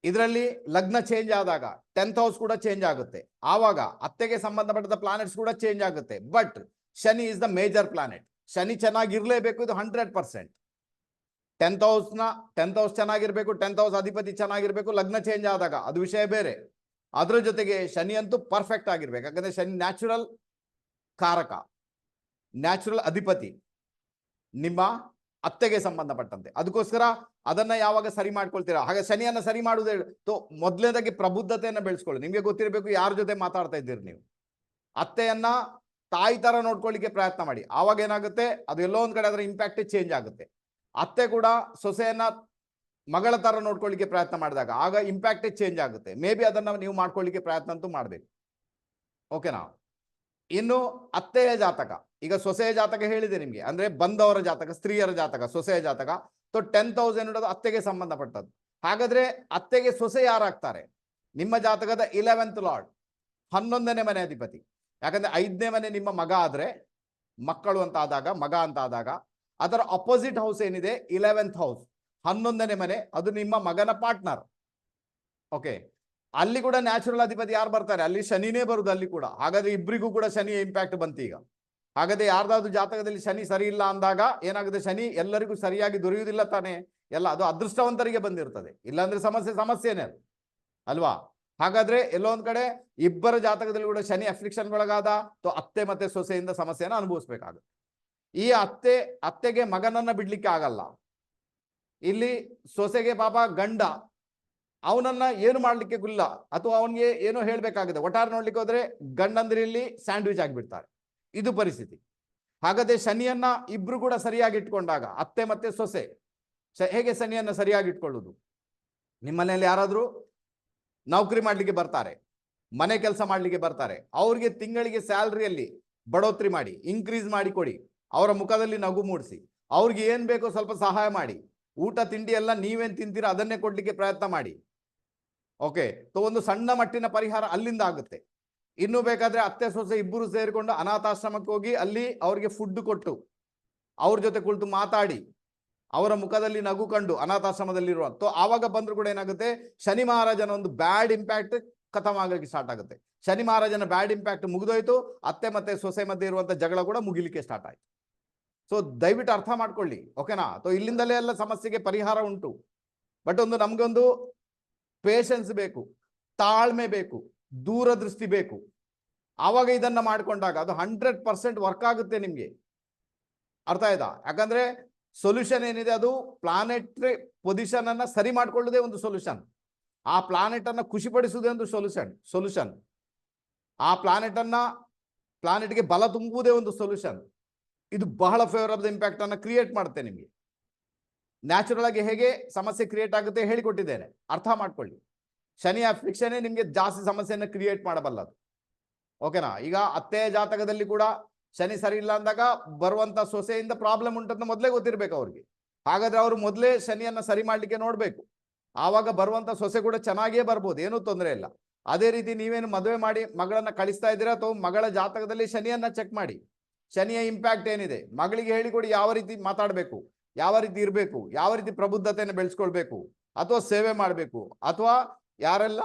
ಇದರಲ್ಲಿ ಲಗ್ನ ಚೇಂಜ್ ಆದಾಗ ಟೆಂತ್ ಹೌಸ್ ಕೂಡ ಚೇಂಜ್ ಆಗುತ್ತೆ. ಆವಾಗ ಅತ್ತೆಗೆ ಸಂಬಂಧಪಟ್ಟ ಪ್ಲಾನೆಟ್ಸ್ ಕೂಡ ಚೇಂಜ್ ಆಗುತ್ತೆ. But Shani is the major planet Shani ಚೆನ್ನಾಗಿರ್ಲೇಬೇಕು ಇದು ಹಂಡ್ರೆಡ್ ಪರ್ಸೆಂಟ್ ಟೆಂತ್ ಹೌಸ್ನ ಟೆಂತ್ ಹೌಸ್ ಚೆನ್ನಾಗಿರ್ಬೇಕು ಟೆಂತ್ ಹೌಸ್ ಅಧಿಪತಿ ಚೆನ್ನಾಗಿರ್ಬೇಕು, ಲಗ್ನ ಚೇಂಜ್ ಆದಾಗ ಅದು ವಿಷಯ ಬೇರೆ. ಅದ್ರ ಜೊತೆಗೆ ಶನಿ ಅಂತೂ ಪರ್ಫೆಕ್ಟ್ ಆಗಿರ್ಬೇಕು. ಯಾಕಂದ್ರೆ ಶನಿ ನ್ಯಾಚುರಲ್ ಕಾರಕ. ನ್ಯಾಚುರಲ್ ಅಧಿಪತಿ ನಿಮ್ಮ ಅತ್ತೆಗೆ ಸಂಬಂಧಪಟ್ಟಂತೆ. ಅದಕ್ಕೋಸ್ಕರ ಅದನ್ನ ಯಾವಾಗ ಸರಿ ಮಾಡ್ಕೊಳ್ತೀರಾ? ಹಾಗೆ ಶನಿಯನ್ನ ಸರಿ ಮಾಡುವುದೇ ತೋ, ಮೊದಲನೇದಾಗಿ ಪ್ರಬುದ್ಧತೆಯನ್ನ ಬೆಳೆಸ್ಕೊಳ್ಳಿ. ನಿಮಗೆ ಗೊತ್ತಿರಬೇಕು ಯಾರ ಜೊತೆ ಮಾತಾಡ್ತಾ ಇದ್ದೀರಿ ನೀವು. ಅತ್ತೆಯನ್ನ ತಾಯಿ ತರ ನೋಡ್ಕೊಳ್ಳಿಕ್ಕೆ ಪ್ರಯತ್ನ ಮಾಡಿ. ಆವಾಗ ಏನಾಗುತ್ತೆ? ಅದು ಎಲ್ಲೋ ಒಂದ್ ಕಡೆ ಅದರ ಇಂಪ್ಯಾಕ್ಟ್ ಚೇಂಜ್ ಆಗುತ್ತೆ. ಅತ್ತೆ ಕೂಡ ಸೊಸೆಯನ್ನ ಮಗಳ ತರ ನೋಡ್ಕೊಳ್ಳಿಕ್ಕೆ ಪ್ರಯತ್ನ ಮಾಡಿದಾಗ ಆಗ ಇಂಪ್ಯಾಕ್ಟ್ ಚೇಂಜ್ ಆಗುತ್ತೆ. ಮೇ ಬಿ ಅದನ್ನ ನೀವು ಮಾಡ್ಕೊಳ್ಳಿಕ್ಕೆ ಪ್ರಯತ್ನ ಅಂತೂ ಮಾಡ್ಬೇಕು. ಓಕೆನಾ ಇನ್ನು ಅತ್ತೆಯ ಜಾತಕ. ಈಗ ಸೊಸೆಯ ಜಾತಕ ಹೇಳಿದೆ ನಿಮ್ಗೆ. ಅಂದ್ರೆ ಬಂದವರ ಜಾತಕ, ಸ್ತ್ರೀಯರ ಜಾತಕ, ಸೊಸೆಯ ಜಾತಕ. ಸೊ ಟೆನ್ ತೌಸಂಡ್ ಇಡೋದು ಅತ್ತೆಗೆ ಸಂಬಂಧಪಟ್ಟದ್ದು. ಹಾಗಾದ್ರೆ ಅತ್ತೆಗೆ ಸೊಸೆ ಯಾರಾಗ್ತಾರೆ? ನಿಮ್ಮ ಜಾತಕದ ಇಲೆವೆಂತ್ ಲಾರ್ಡ್ ಹನ್ನೊಂದನೇ ಮನೆ ಅಧಿಪತಿ. ಯಾಕಂದ್ರೆ ಐದನೇ ಮನೆ ನಿಮ್ಮ ಮಗ ಆದ್ರೆ, ಮಕ್ಕಳು ಅಂತ ಆದಾಗ, ಮಗ ಅಂತ ಆದಾಗ, ಅದರ ಅಪೋಸಿಟ್ ಹೌಸ್ ಏನಿದೆ? ಇಲೆವೆಂತ್ ಹೌಸ್ ಹನ್ನೊಂದನೇ ಮನೆ, ಅದು ನಿಮ್ಮ ಮಗನ ಪಾರ್ಟ್ನರ್ ಓಕೆ ಅಲ್ಲಿ ಕೂಡ ನ್ಯಾಚುರಲ್ ಅಧಿಪತಿ ಯಾರು ಬರ್ತಾರೆ? ಅಲ್ಲಿ ಶನಿನೇ ಬರುದು ಅಲ್ಲಿ ಕೂಡ. ಹಾಗಾದ್ರೆ ಇಬ್ಬರಿಗೂ ಕೂಡ ಶನಿ ಇಂಪ್ಯಾಕ್ಟ್ ಬಂತು ಈಗ. ಹಾಗಾದ್ರೆ ಯಾರ್ದಾದ್ರು ಜಾತಕದಲ್ಲಿ ಶನಿ ಸರಿ ಇಲ್ಲ ಅಂದಾಗ ಏನಾಗುತ್ತೆ ಶನಿ? ಎಲ್ಲರಿಗೂ ಸರಿಯಾಗಿ ದೊರೆಯುವುದಿಲ್ಲ ತಾನೇ. ಎಲ್ಲ, ಅದು ಅದೃಷ್ಟವಂತರಿಗೆ ಬಂದಿರ್ತದೆ. ಇಲ್ಲಾಂದ್ರೆ ಸಮಸ್ಯೆ, ಸಮಸ್ಯೆನೇ ಅದು. ಅಲ್ವಾ? ಹಾಗಾದ್ರೆ ಎಲ್ಲೋ ಒಂದ್ ಕಡೆ ಇಬ್ಬರ ಜಾತಕದಲ್ಲಿ ಕೂಡ ಶನಿ ಅಫ್ಲಿಕ್ಷನ್ ಒಳಗಾದ ಅತ್ತೆ ಮತ್ತೆ ಸೊಸೆಯಿಂದ ಸಮಸ್ಯೆನ ಅನುಭವಿಸ್ಬೇಕಾಗುತ್ತೆ. ಈ ಅತ್ತೆ, ಅತ್ತೆಗೆ ಮಗನನ್ನ ಬಿಡ್ಲಿಕ್ಕೆ ಆಗಲ್ಲ. ಇಲ್ಲಿ ಸೊಸೆಗೆ ಪಾಪ ಗಂಡ ಅವನನ್ನ ಏನು ಮಾಡ್ಲಿಕ್ಕೆ ಗುಲ್ಲ ಅಥವಾ ಅವನಿಗೆ ಏನೋ ಹೇಳ್ಬೇಕಾಗಿದೆ. ಒಟ್ಟಾರೆ ನೋಡ್ಲಿಕ್ಕೆ ಹೋದ್ರೆ ಗಂಡಂದ್ರಲ್ಲಿ ಸ್ಯಾಂಡ್ವಿಚ್ ಆಗಿಬಿಡ್ತಾರೆ. ಇದು ಪರಿಸ್ಥಿತಿ. ಹಾಗಾದ್ರೆ ಶನಿಯನ್ನ ಇಬ್ರು ಕೂಡ ಸರಿಯಾಗಿ ಇಟ್ಕೊಂಡಾಗ, ಅತ್ತೆ ಮತ್ತೆ ಸೊಸೆ ಹೇಗೆ ಶನಿಯನ್ನ ಸರಿಯಾಗಿ ಇಟ್ಕೊಳ್ಳುದು? ಮನೆಯಲ್ಲಿ ಯಾರಾದ್ರೂ ನೌಕರಿ ಮಾಡ್ಲಿಕ್ಕೆ ಬರ್ತಾರೆ, ಮನೆ ಕೆಲಸ ಮಾಡ್ಲಿಕ್ಕೆ ಬರ್ತಾರೆ, ಅವ್ರಿಗೆ ತಿಂಗಳಿಗೆ ಸ್ಯಾಲ್ರಿಯಲ್ಲಿ ಬಡೋತ್ರಿ ಮಾಡಿ ಇನ್ಕ್ರೀಸ್ ಮಾಡಿ ಕೊಡಿ, ಅವರ ಮುಖದಲ್ಲಿ ನಗು ಮೂಡಿಸಿ, ಅವ್ರಿಗೆ ಏನ್ ಬೇಕೋ ಸ್ವಲ್ಪ ಸಹಾಯ ಮಾಡಿ, ಊಟ, ತಿಂಡಿ ಎಲ್ಲ ನೀವೇನ್ ತಿಂತೀರಾ ಅದನ್ನೇ ಕೊಡ್ಲಿಕ್ಕೆ ಪ್ರಯತ್ನ ಮಾಡಿ ಓಕೆ ಒಂದು ಸಣ್ಣ ಮಟ್ಟಿನ ಪರಿಹಾರ ಅಲ್ಲಿಂದ ಆಗುತ್ತೆ. ಇನ್ನು ಬೇಕಾದ್ರೆ ಅತ್ತೆ, ಸೊಸೆ ಇಬ್ಬರು ಸೇರಿಕೊಂಡು ಅನಾಥಾಶ್ರಮಕ್ಕೆ ಹೋಗಿ ಅಲ್ಲಿ ಅವರಿಗೆ ಫುಡ್ ಕೊಟ್ಟು, ಅವ್ರ ಜೊತೆ ಕುಳಿತು ಮಾತಾಡಿ, ಅವರ ಮುಖದಲ್ಲಿ ನಗು ಕಂಡು ಅನಾಥಾಶ್ರಮದಲ್ಲಿರುವ ಆವಾಗ ಬಂದ್ರು ಕೂಡ ಏನಾಗುತ್ತೆ? ಶನಿ ಮಹಾರಾಜನ ಒಂದು ಬ್ಯಾಡ್ ಇಂಪ್ಯಾಕ್ಟ್ ಖತಮ್ ಆಗಲಿಕ್ಕೆ ಸ್ಟಾರ್ಟ್ ಆಗುತ್ತೆ. ಶನಿ ಮಹಾರಾಜನ ಬ್ಯಾಡ್ ಇಂಪ್ಯಾಕ್ಟ್ ಮುಗಿದೋಯ್ತು, ಅತ್ತೆ ಮತ್ತೆ ಸೊಸೆ ಮಧ್ಯೆ ಇರುವಂತ ಜಗಳ ಕೂಡ ಮುಗಿಲಿಕ್ಕೆ ಸ್ಟಾರ್ಟ್ ಆಯ್ತು. ಸೊ ದಯವಿಟ್ಟು ಅರ್ಥ ಮಾಡ್ಕೊಳ್ಳಿ ಓಕೆನಾ ಸೊ ಇಲ್ಲಿಂದಲೇ ಎಲ್ಲ ಸಮಸ್ಯೆಗೆ ಪರಿಹಾರ ಉಂಟು. ಬಟ್ ಒಂದು ನಮ್ಗೊಂದು ಪೇಷನ್ಸ್ ಬೇಕು, ತಾಳ್ಮೆ ಬೇಕು, ದೂರದೃಷ್ಟಿ ಬೇಕು. ಆವಾಗ ಇದನ್ನ ಮಾಡಿಕೊಂಡಾಗ ಅದು ಹಂಡ್ರೆಡ್ ಪರ್ಸೆಂಟ್ ವರ್ಕ್ ಆಗುತ್ತೆ ನಿಮಗೆ. ಅರ್ಥ ಆಯ್ತಾ? ಯಾಕಂದ್ರೆ ಸೊಲ್ಯೂಷನ್ ಏನಿದೆ ಅದು ಪ್ಲಾನೆಟ್ರಿ ಪೊಸಿಷನ್ ಅನ್ನ ಸರಿ ಮಾಡ್ಕೊಳ್ಳೋದೇ ಒಂದು ಸೊಲ್ಯೂಷನ್ ಆ ಪ್ಲಾನೆಟ್ ಅನ್ನ ಖುಷಿಪಡಿಸುವುದೇ ಒಂದು ಸೊಲ್ಯೂಷನ್ ಸೊಲ್ಯೂಷನ್ ಆ ಪ್ಲಾನೆಟ್ ಅನ್ನ ಪ್ಲಾನೆಟ್ಗೆ ಬಲ ತುಂಬುವುದೇ ಒಂದು ಸೊಲ್ಯೂಷನ್ ಇದು ಬಹಳ ಫೇವರಬಲ್ ಇಂಪ್ಯಾಕ್ಟ್ ಅನ್ನ ಕ್ರಿಯೇಟ್ ಮಾಡುತ್ತೆ ನಿಮಗೆ. ನ್ಯಾಚುರಲ್ ಆಗಿ ಹೇಗೆ ಸಮಸ್ಯೆ ಕ್ರಿಯೇಟ್ ಆಗುತ್ತೆ ಹೇಳಿಕೊಟ್ಟಿದ್ದೇನೆ. ಅರ್ಥ ಮಾಡ್ಕೊಳ್ಳಿ. ಶನಿ ಫ್ರಿಕ್ಷನ್ ನಿಮಗೆ ಜಾಸ್ತಿ ಸಮಸ್ಯೆಯನ್ನು ಕ್ರಿಯೇಟ್ ಮಾಡಬಲ್ಲದು. ಓಕೆನಾ ಈಗ ಅತ್ತೆ ಜಾತಕದಲ್ಲಿ ಕೂಡ ಶನಿ ಸರಿ ಇಲ್ಲ ಅಂದಾಗ ಬರುವಂತ ಸೊಸೆಯಿಂದ ಪ್ರಾಬ್ಲಮ್ ಉಂಟಂತ ಮೊದಲೇ ಗೊತ್ತಿರ್ಬೇಕು ಅವ್ರಿಗೆ. ಹಾಗಾದ್ರೆ ಅವರು ಮೊದಲೇ ಶನಿಯನ್ನ ಸರಿ ಮಾಡ್ಲಿಕ್ಕೆ ನೋಡ್ಬೇಕು. ಆವಾಗ ಬರುವಂತ ಸೊಸೆ ಕೂಡ ಚೆನ್ನಾಗಿಯೇ ಬರ್ಬೋದು, ಏನೂ ತೊಂದರೆ ಇಲ್ಲ. ಅದೇ ರೀತಿ ನೀವೇನು ಮದುವೆ ಮಾಡಿ ಮಗಳನ್ನ ಕಳಿಸ್ತಾ ಇದ್ದೀರಾ ಅಥವಾ ಮಗಳ ಜಾತಕದಲ್ಲಿ ಶನಿಯನ್ನ ಚೆಕ್ ಮಾಡಿ. ಶನಿಯ ಇಂಪ್ಯಾಕ್ಟ್ ಏನಿದೆ? ಮಗಳಿಗೆ ಹೇಳಿಕೊಡಿ ಯಾವ ರೀತಿ ಮಾತಾಡಬೇಕು? ಯಾವ ರೀತಿ ಇರಬೇಕು? ಯಾವ ರೀತಿ ಪ್ರಬುದ್ಧತೆಯನ್ನು ಬೆಳೆಸ್ಕೊಳ್ಬೇಕು? ಅಥವಾ ಸೇವೆ ಮಾಡಬೇಕು? ಅಥವಾ ಯಾರೆಲ್ಲ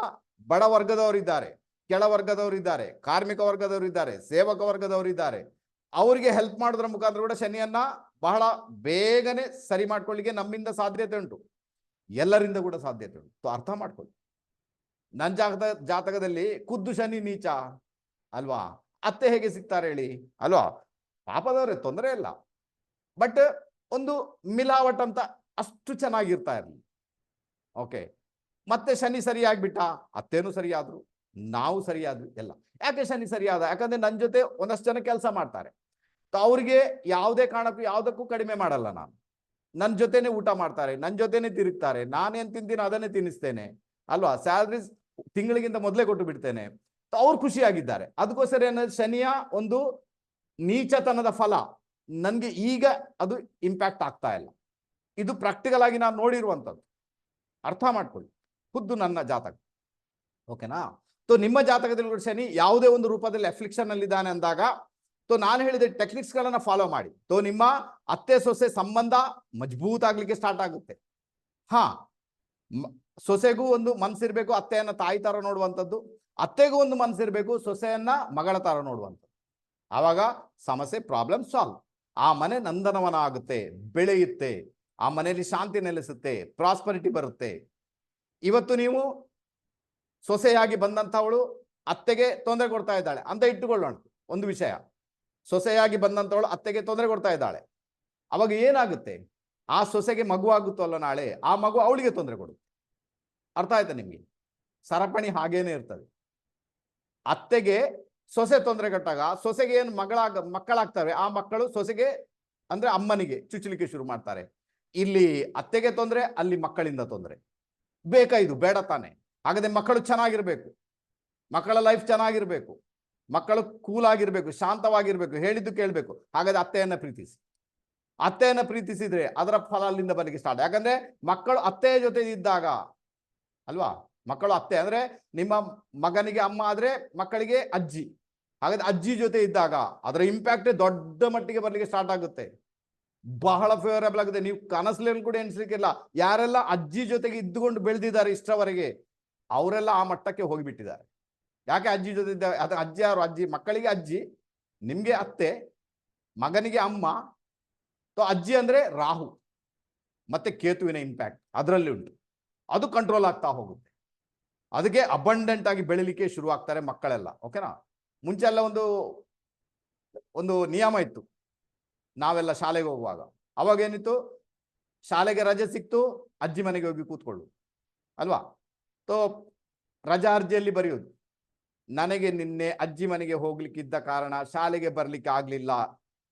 ಬಡ ವರ್ಗದವರಿದ್ದಾರೆ, ಕೆಳ ವರ್ಗದವರಿದ್ದಾರೆ, ಕಾರ್ಮಿಕ ವರ್ಗದವರಿದ್ದಾರೆ, ಸೇವಕ ವರ್ಗದವರಿದ್ದಾರೆ, ಅವರಿಗೆ ಹೆಲ್ಪ್ ಮಾಡೋದ್ರ ಮುಖಾಂತರ ಕೂಡ ಶನಿಯನ್ನ ಬಹಳ ಬೇಗನೆ ಸರಿ ಮಾಡ್ಕೊಳ್ಳಿಕ್ಕೆ ನಮ್ಮಿಂದ ಸಾಧ್ಯತೆ ಉಂಟು. ಎಲ್ಲರಿಂದ ಕೂಡ ಸಾಧ್ಯತೆ ಉಂಟು. ಅರ್ಥ ಮಾಡ್ಕೊಳ್ಳಿ. ನನ್ನ ಜಾತಕ ಜಾತಕದಲ್ಲಿ ಖುದ್ದು ಶನಿ ನೀಚ ಅಲ್ವಾ? ಅತ್ತೆ ಹೇಗೆ ಸಿಗ್ತಾರೆ ಹೇಳಿ? ಅಲ್ವಾ? ಪಾಪದವ್ರೆ ತೊಂದರೆ ಇಲ್ಲ. ಬಟ್ ಒಂದು ಮಿಲಾವಟ್ ಅಂತ ಅಷ್ಟು ಚೆನ್ನಾಗಿರ್ತಾ ಇರಲಿ. ಓಕೆ. ಮತ್ತೆ ಶನಿ ಸರಿಯಾಗ್ಬಿಟ್ಟ? ಅತ್ತೇನು ಸರಿಯಾದ್ರು, ನಾವು ಸರಿಯಾದ್ವಿ, ಎಲ್ಲ. ಯಾಕೆ ಶನಿ ಸರಿಯಾದ? ಯಾಕಂದ್ರೆ ನನ್ನ ಜೊತೆ ಒಂದಷ್ಟು ಜನ ಕೆಲಸ ಮಾಡ್ತಾರೆ. ಅವ್ರಿಗೆ ಯಾವುದೇ ಕಾರಣಕ್ಕೂ, ಯಾವುದಕ್ಕೂ ಕಡಿಮೆ ಮಾಡಲ್ಲ ನಾನು. ನನ್ನ ಜೊತೆನೆ ಊಟ ಮಾಡ್ತಾರೆ ನನ್ನ ಜೊತೆನೆ ತಿರುಗ್ತಾರೆ ನಾನೇನ್ ತಿಂತೀನಿ ಅದನ್ನೇ ತಿನ್ನಿಸ್ತೇನೆ. ಅಲ್ವಾ? ಸ್ಯಾಲ್ರೀಸ್ ತಿಂಗಳಿಗಿಂತ ಮೊದಲೇ ಕೊಟ್ಟು ಬಿಡ್ತೇನೆ. ಅವ್ರು ಖುಷಿಯಾಗಿದ್ದಾರೆ. ಅದಕ್ಕೋಸ್ಕರ ಏನಾದ್ರೆ ಶನಿಯ ಒಂದು ನೀಚತನದ ಫಲ. ನನಗೆ ಈಗ ಅದು ಇಂಪ್ಯಾಕ್ಟ್ ಆಗ್ತಾ ಇಲ್ಲ. ಇದು ಪ್ರಾಕ್ಟಿಕಲ್ ಆಗಿ ನಾನು ನೋಡಿರುವಂಥದ್ದು. ಅರ್ಥ ಮಾಡ್ಕೊಳ್ಳಿ. ಖುದ್ದು ನನ್ನ ಜಾತಕ. ಓಕೆನಾ ಸೊ ನಿಮ್ಮ ಜಾತಕದಲ್ಲಿ ಕೂಡ ಯಾವುದೇ ಒಂದು ರೂಪದಲ್ಲಿ ಅಫ್ಲಿಕ್ಷನ್ ಅಲ್ಲಿದ್ದಾನೆ ಅಂದಾಗ ಸೊ ನಾನು ಹೇಳಿದ ಟೆಕ್ನಿಕ್ಸ್ ಗಳನ್ನ ಫಾಲೋ ಮಾಡಿ. ಸೊ ನಿಮ್ಮ ಅತ್ತೆ, ಸೊಸೆ ಸಂಬಂಧ ಮಜಬೂತ್ ಆಗ್ಲಿಕ್ಕೆ ಸ್ಟಾರ್ಟ್ ಆಗುತ್ತೆ. ಹಾ ಸೊಸೆಗೂ ಒಂದು ಮನ್ಸಿರ್ಬೇಕು, ಅತ್ತೆಯನ್ನ ತಾಯಿ ತರ ನೋಡುವಂಥದ್ದು. ಅತ್ತೆಗೂ ಒಂದು ಮನ್ಸಿರ್ಬೇಕು, ಸೊಸೆಯನ್ನ ಮಗಳ ತರ ನೋಡುವಂಥದ್ದು. ಆವಾಗ ಸಮಸ್ಯೆ ಪ್ರಾಬ್ಲಮ್ ಸಾಲ್ವ್ ಆ ಮನೆ ನಂದನವನ ಆಗುತ್ತೆ ಬೆಳೆಯುತ್ತೆ, ಆ ಮನೆಯಲ್ಲಿ ಶಾಂತಿ ನೆಲೆಸುತ್ತೆ ಪ್ರಾಸ್ಪರಿಟಿ ಬರುತ್ತೆ. ಇವತ್ತು ನೀವು ಸೊಸೆಯಾಗಿ ಬಂದಂಥವಳು ಅತ್ತೆಗೆ ತೊಂದರೆ ಕೊಡ್ತಾ ಇದ್ದಾಳೆ. ಅಂತ ಇಟ್ಟುಕೊಳ್ಳೋಣ, ಒಂದು ವಿಷಯ. ಸೊಸೆಯಾಗಿ ಬಂದಂಥವಳು ಅತ್ತೆಗೆ ತೊಂದರೆ ಕೊಡ್ತಾ ಇದ್ದಾಳೆ. ಅವಾಗ ಏನಾಗುತ್ತೆ? ಆ ಸೊಸೆಗೆ ಮಗು ಆಗುತ್ತಲ್ಲ ನಾಳೆ, ಆ ಮಗು ಅವಳಿಗೆ ತೊಂದರೆ ಕೊಡುತ್ತೆ. ಅರ್ಥ ಆಯ್ತಾ ನಿಮ್ಗೆ? ಸರಪಣಿ ಹಾಗೇನೆ ಇರ್ತದೆ. ಅತ್ತೆಗೆ ಸೊಸೆ ತೊಂದರೆ ಕೊಟ್ಟಾಗ ಸೊಸೆಗೆ ಏನು ಮಗಳಾಗ, ಮಕ್ಕಳಾಗ್ತವೆ, ಆ ಮಕ್ಕಳು ಸೊಸೆಗೆ ಅಂದ್ರೆ ಅಮ್ಮನಿಗೆ ಚುಚ್ಚಲಿಕ್ಕೆ ಶುರು ಮಾಡ್ತಾರೆ. ಇಲ್ಲಿ ಅತ್ತೆಗೆ ತೊಂದರೆ, ಅಲ್ಲಿ ಮಕ್ಕಳಿಂದ ತೊಂದರೆ. ಬೇಕಾ ಇದು? ಬೇಡ ತಾನೆ. ಹಾಗಾದ್ರೆ ಮಕ್ಕಳು ಚೆನ್ನಾಗಿರ್ಬೇಕು. ಮಕ್ಕಳ ಲೈಫ್ ಚೆನ್ನಾಗಿರ್ಬೇಕು. ಮಕ್ಕಳು ಕೂಲ್ ಆಗಿರ್ಬೇಕು, ಶಾಂತವಾಗಿರ್ಬೇಕು, ಹೇಳಿದ್ದು ಕೇಳಬೇಕು. ಹಾಗಾದ್ರೆ ಅತ್ತೆಯನ್ನ ಪ್ರೀತಿಸಿ. ಅತ್ತೆಯನ್ನ ಪ್ರೀತಿಸಿದ್ರೆ ಅದರ ಫಲ ಅಲ್ಲಿಂದ ಬರಲಿಕ್ಕೆ ಸ್ಟಾರ್ಟ್ ಯಾಕಂದ್ರೆ ಮಕ್ಕಳು ಅತ್ತೆಯ ಜೊತೆ ಇದ್ದಾಗ ಅಲ್ವಾ? ಮಕ್ಕಳು ಅತ್ತೆ ಅಂದ್ರೆ ನಿಮ್ಮ ಮಗನಿಗೆ ಅಮ್ಮ ಆದ್ರೆ ಮಕ್ಕಳಿಗೆ ಅಜ್ಜಿ. ಹಾಗಾದ್ರೆ ಅಜ್ಜಿ ಜೊತೆ ಇದ್ದಾಗ ಅದರ ಇಂಪ್ಯಾಕ್ಟ್ ದೊಡ್ಡ ಮಟ್ಟಿಗೆ ಬರ್ಲಿಕ್ಕೆ ಸ್ಟಾರ್ಟ್ ಆಗುತ್ತೆ. ಬಹಳ ಫೇವರೇಬಲ್ ಆಗುತ್ತೆ. ನೀವು ಕನಸ್ಲೇನು ಕೂಡ ಎಣಿಸ್ಲಿಕ್ಕಿಲ್ಲ. ಯಾರೆಲ್ಲ ಅಜ್ಜಿ ಜೊತೆಗೆ ಇದ್ದುಕೊಂಡು ಬೆಳೆದಿದ್ದಾರೆ ಇಷ್ಟವರೆಗೆ ಅವರೆಲ್ಲ ಆ ಮಟ್ಟಕ್ಕೆ ಹೋಗಿಬಿಟ್ಟಿದ್ದಾರೆ. ಯಾಕೆ ಅಜ್ಜಿ ಜೊತೆ ಇದ್ದಾರೆ ಅದು ಅಜ್ಜಿ ಯಾರು? ಅಜ್ಜಿ ಮಕ್ಕಳಿಗೆ ಅಜ್ಜಿ, ನಿಮ್ಗೆ ಅತ್ತೆ, ಮಗನಿಗೆ ಅಮ್ಮ ಸೊ ಅಜ್ಜಿ ಅಂದ್ರೆ ರಾಹು. ಮತ್ತೆ ಕೇತುವಿನ ಇಂಪ್ಯಾಕ್ಟ್ ಅದರಲ್ಲಿ ಉಂಟು. ಅದು ಕಂಟ್ರೋಲ್ ಆಗ್ತಾ ಹೋಗುತ್ತೆ. ಅದಕ್ಕೆ ಅಬಂಡೆಂಟ್ ಆಗಿ ಬೆಳಿಲಿಕ್ಕೆ ಶುರು ಆಗ್ತಾರೆ ಮಕ್ಕಳೆಲ್ಲ ಓಕೆನಾ ಮುಂಚೆ ಎಲ್ಲ ಒಂದು ಒಂದು ನಿಯಮ ಇತ್ತು. ನಾವೆಲ್ಲ ಶಾಲೆಗೆ ಹೋಗುವಾಗ. ಅವಾಗ ಏನಿತ್ತು? ಶಾಲೆಗೆ ರಜೆ ಸಿಕ್ತು, ಅಜ್ಜಿ ಮನೆಗೆ ಹೋಗಿ ಕೂತ್ಕೊಳ್ಳು ಅಲ್ವಾ? ತೋ, ರಜಾ ಅರ್ಜಿಯಲ್ಲಿ ಬರೆಯೋದು. ನನಗೆ ನಿನ್ನೆ ಅಜ್ಜಿ ಮನೆಗೆ ಹೋಗ್ಲಿಕ್ಕಿದ್ದ ಕಾರಣ ಶಾಲೆಗೆ ಬರ್ಲಿಕ್ಕೆ ಆಗ್ಲಿಲ್ಲ,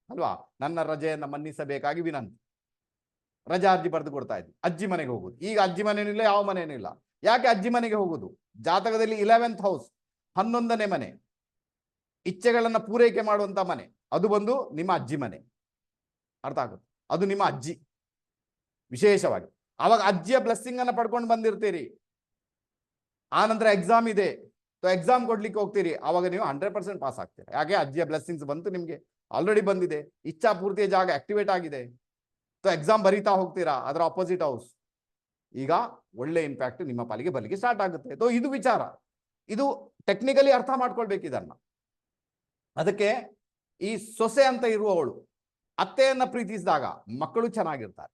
ಅಲ್ವಾ? ನನ್ನ ರಜೆಯನ್ನು ಮನ್ನಿಸಬೇಕಾಗಿ ವಿನಂತಿ. ರಜಾ ಅರ್ಜಿ ಬರೆದು ಕೊಡ್ತಾ ಇದ್ವಿ ಅಜ್ಜಿ ಮನೆಗೆ ಹೋಗುದು. ಈಗ ಅಜ್ಜಿ ಮನೆಯೂ ಯಾವ ಮನೆಯೂ ಇಲ್ಲ. ಯಾಕೆ ಅಜ್ಜಿ ಮನೆಗೆ ಹೋಗುದು? ಜಾತಕದಲ್ಲಿ ಇಲೆವೆಂತ್ ಹೌಸ್ ಹನ್ನೊಂದನೇ ಮನೆ. ಇಚ್ಛೆಗಳನ್ನ ಪೂರೈಕೆ ಮಾಡುವಂತ ಮನೆ. ಅದು ಬಂದು ನಿಮ್ಮ ಅಜ್ಜಿ ಮನೆ. ಅರ್ಥ ಆಗುತ್ತೆ? ಅದು ನಿಮ್ಮ ಅಜ್ಜಿ. ವಿಶೇಷವಾಗಿ. ಅವಾಗ ಅಜ್ಜಿಯ ಬ್ಲೆಸ್ಸಿಂಗ್ ಅನ್ನ ಪಡ್ಕೊಂಡು ಬಂದಿರ್ತೀರಿ. ಆ ನಂತರ ಎಕ್ಸಾಮ್ ಇದೆ. ಎಕ್ಸಾಮ್ ಕೊಡ್ಲಿಕ್ಕೆ ಹೋಗ್ತೀರಿ. ಅವಾಗ ನೀವು ಹಂಡ್ರೆಡ್ ಪರ್ಸೆಂಟ್ ಪಾಸ್ ಆಗ್ತೀರಾ. ಯಾಕೆ? ಅಜ್ಜಿಯ ಬ್ಲೆಸ್ಸಿಂಗ್ಸ್ ಬಂತು ನಿಮ್ಗೆ. ಆಲ್ರೆಡಿ ಬಂದಿದೆ. ಇಚ್ಛಾ ಪೂರ್ತಿಯ ಜಾಗ ಆಕ್ಟಿವೇಟ್ ಆಗಿದೆ. ಎಕ್ಸಾಮ್ ಬರೀತಾ ಹೋಗ್ತೀರಾ? ಅದರ ಅಪೋಸಿಟ್ ಹೌಸ್ ಈಗ ಒಳ್ಳೆ ಇಂಪ್ಯಾಕ್ಟ್ ನಿಮ್ಮ ಪಾಲಿಗೆ ಬರಲಿಕ್ಕೆ ಸ್ಟಾರ್ಟ್ ಆಗುತ್ತೆ. ಸೊ ಇದು ವಿಚಾರ. ಇದು ಟೆಕ್ನಿಕಲಿ ಅರ್ಥ ಮಾಡ್ಕೊಳ್ಬೇಕು ಇದನ್ನ. ಅದಕ್ಕೆ ಈ ಸೊಸೆ ಅಂತ ಇರುವವಳು, ಅತ್ತೆಯನ್ನ ಪ್ರೀತಿಸಿದಾಗ ಮಕ್ಕಳು ಚೆನ್ನಾಗಿರ್ತಾರೆ.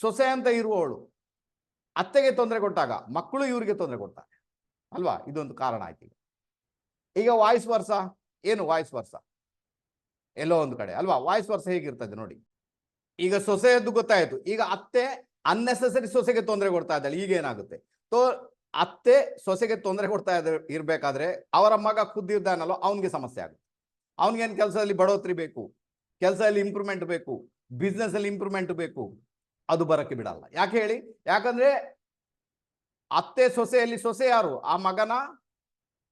ಸೊಸೆ ಅಂತ ಇರುವವಳು, ಅತ್ತೆಗೆ ತೊಂದರೆ ಕೊಟ್ಟಾಗ ಮಕ್ಕಳು ಇವರಿಗೆ ತೊಂದರೆ ಕೊಡ್ತಾರೆ. ಅಲ್ವಾ? ಇದೊಂದು ಕಾರಣ ಆಯ್ತು ಈಗ. ವಾಯ್ಸ್ ವರ್ಷ ಏನು ವಾಯ್ಸ್ ವರ್ಷ ಎಲ್ಲೋ ಒಂದು ಕಡೆ. ಅಲ್ವಾ? ವಾಯ್ಸ್ ವರ್ಷ ಹೇಗಿರ್ತದೆ ನೋಡಿ. ಈಗ ಸೊಸೆಯದ್ದು ಗೊತ್ತಾಯ್ತು. ಈಗ ಅತ್ತೆ ಅನ್ನೆಸೆಸರಿ ಸೊಸೆಗೆ ತೊಂದರೆ ಕೊಡ್ತಾ ಇದ್ದಾಳೆ. ಈಗ ಏನಾಗುತ್ತೆ? ತೋ, ಅತ್ತೆ ಸೊಸೆಗೆ ತೊಂದರೆ ಕೊಡ್ತಾ ಇದ್ದ ಇರ್ಬೇಕಾದ್ರೆ ಅವರ ಮಗ ಖುದ್ದಿದ್ದಾನಲ್ಲೋ ಅವನಿಗೆ ಸಮಸ್ಯೆ ಆಗುತ್ತೆ. ಅವನಿಗೇನು ಕೆಲಸದಲ್ಲಿ ಬಡೋತ್ರಿ ಬೇಕು, ಕೆಲಸದಲ್ಲಿ ಇಂಪ್ರೂವ್ಮೆಂಟ್ ಬೇಕು ಬಿಸ್ನೆಸ್ ಅಲ್ಲಿ ಇಂಪ್ರೂವ್ಮೆಂಟ್ ಬೇಕು, ಅದು ಬರಕ್ಕೆ ಬಿಡಲ್ಲ. ಯಾಕೆ ಹೇಳಿ? ಯಾಕಂದ್ರೆ ಅತ್ತೆ ಸೊಸೆಯಲ್ಲಿ ಸೊಸೆ ಯಾರು? ಆ ಮಗನ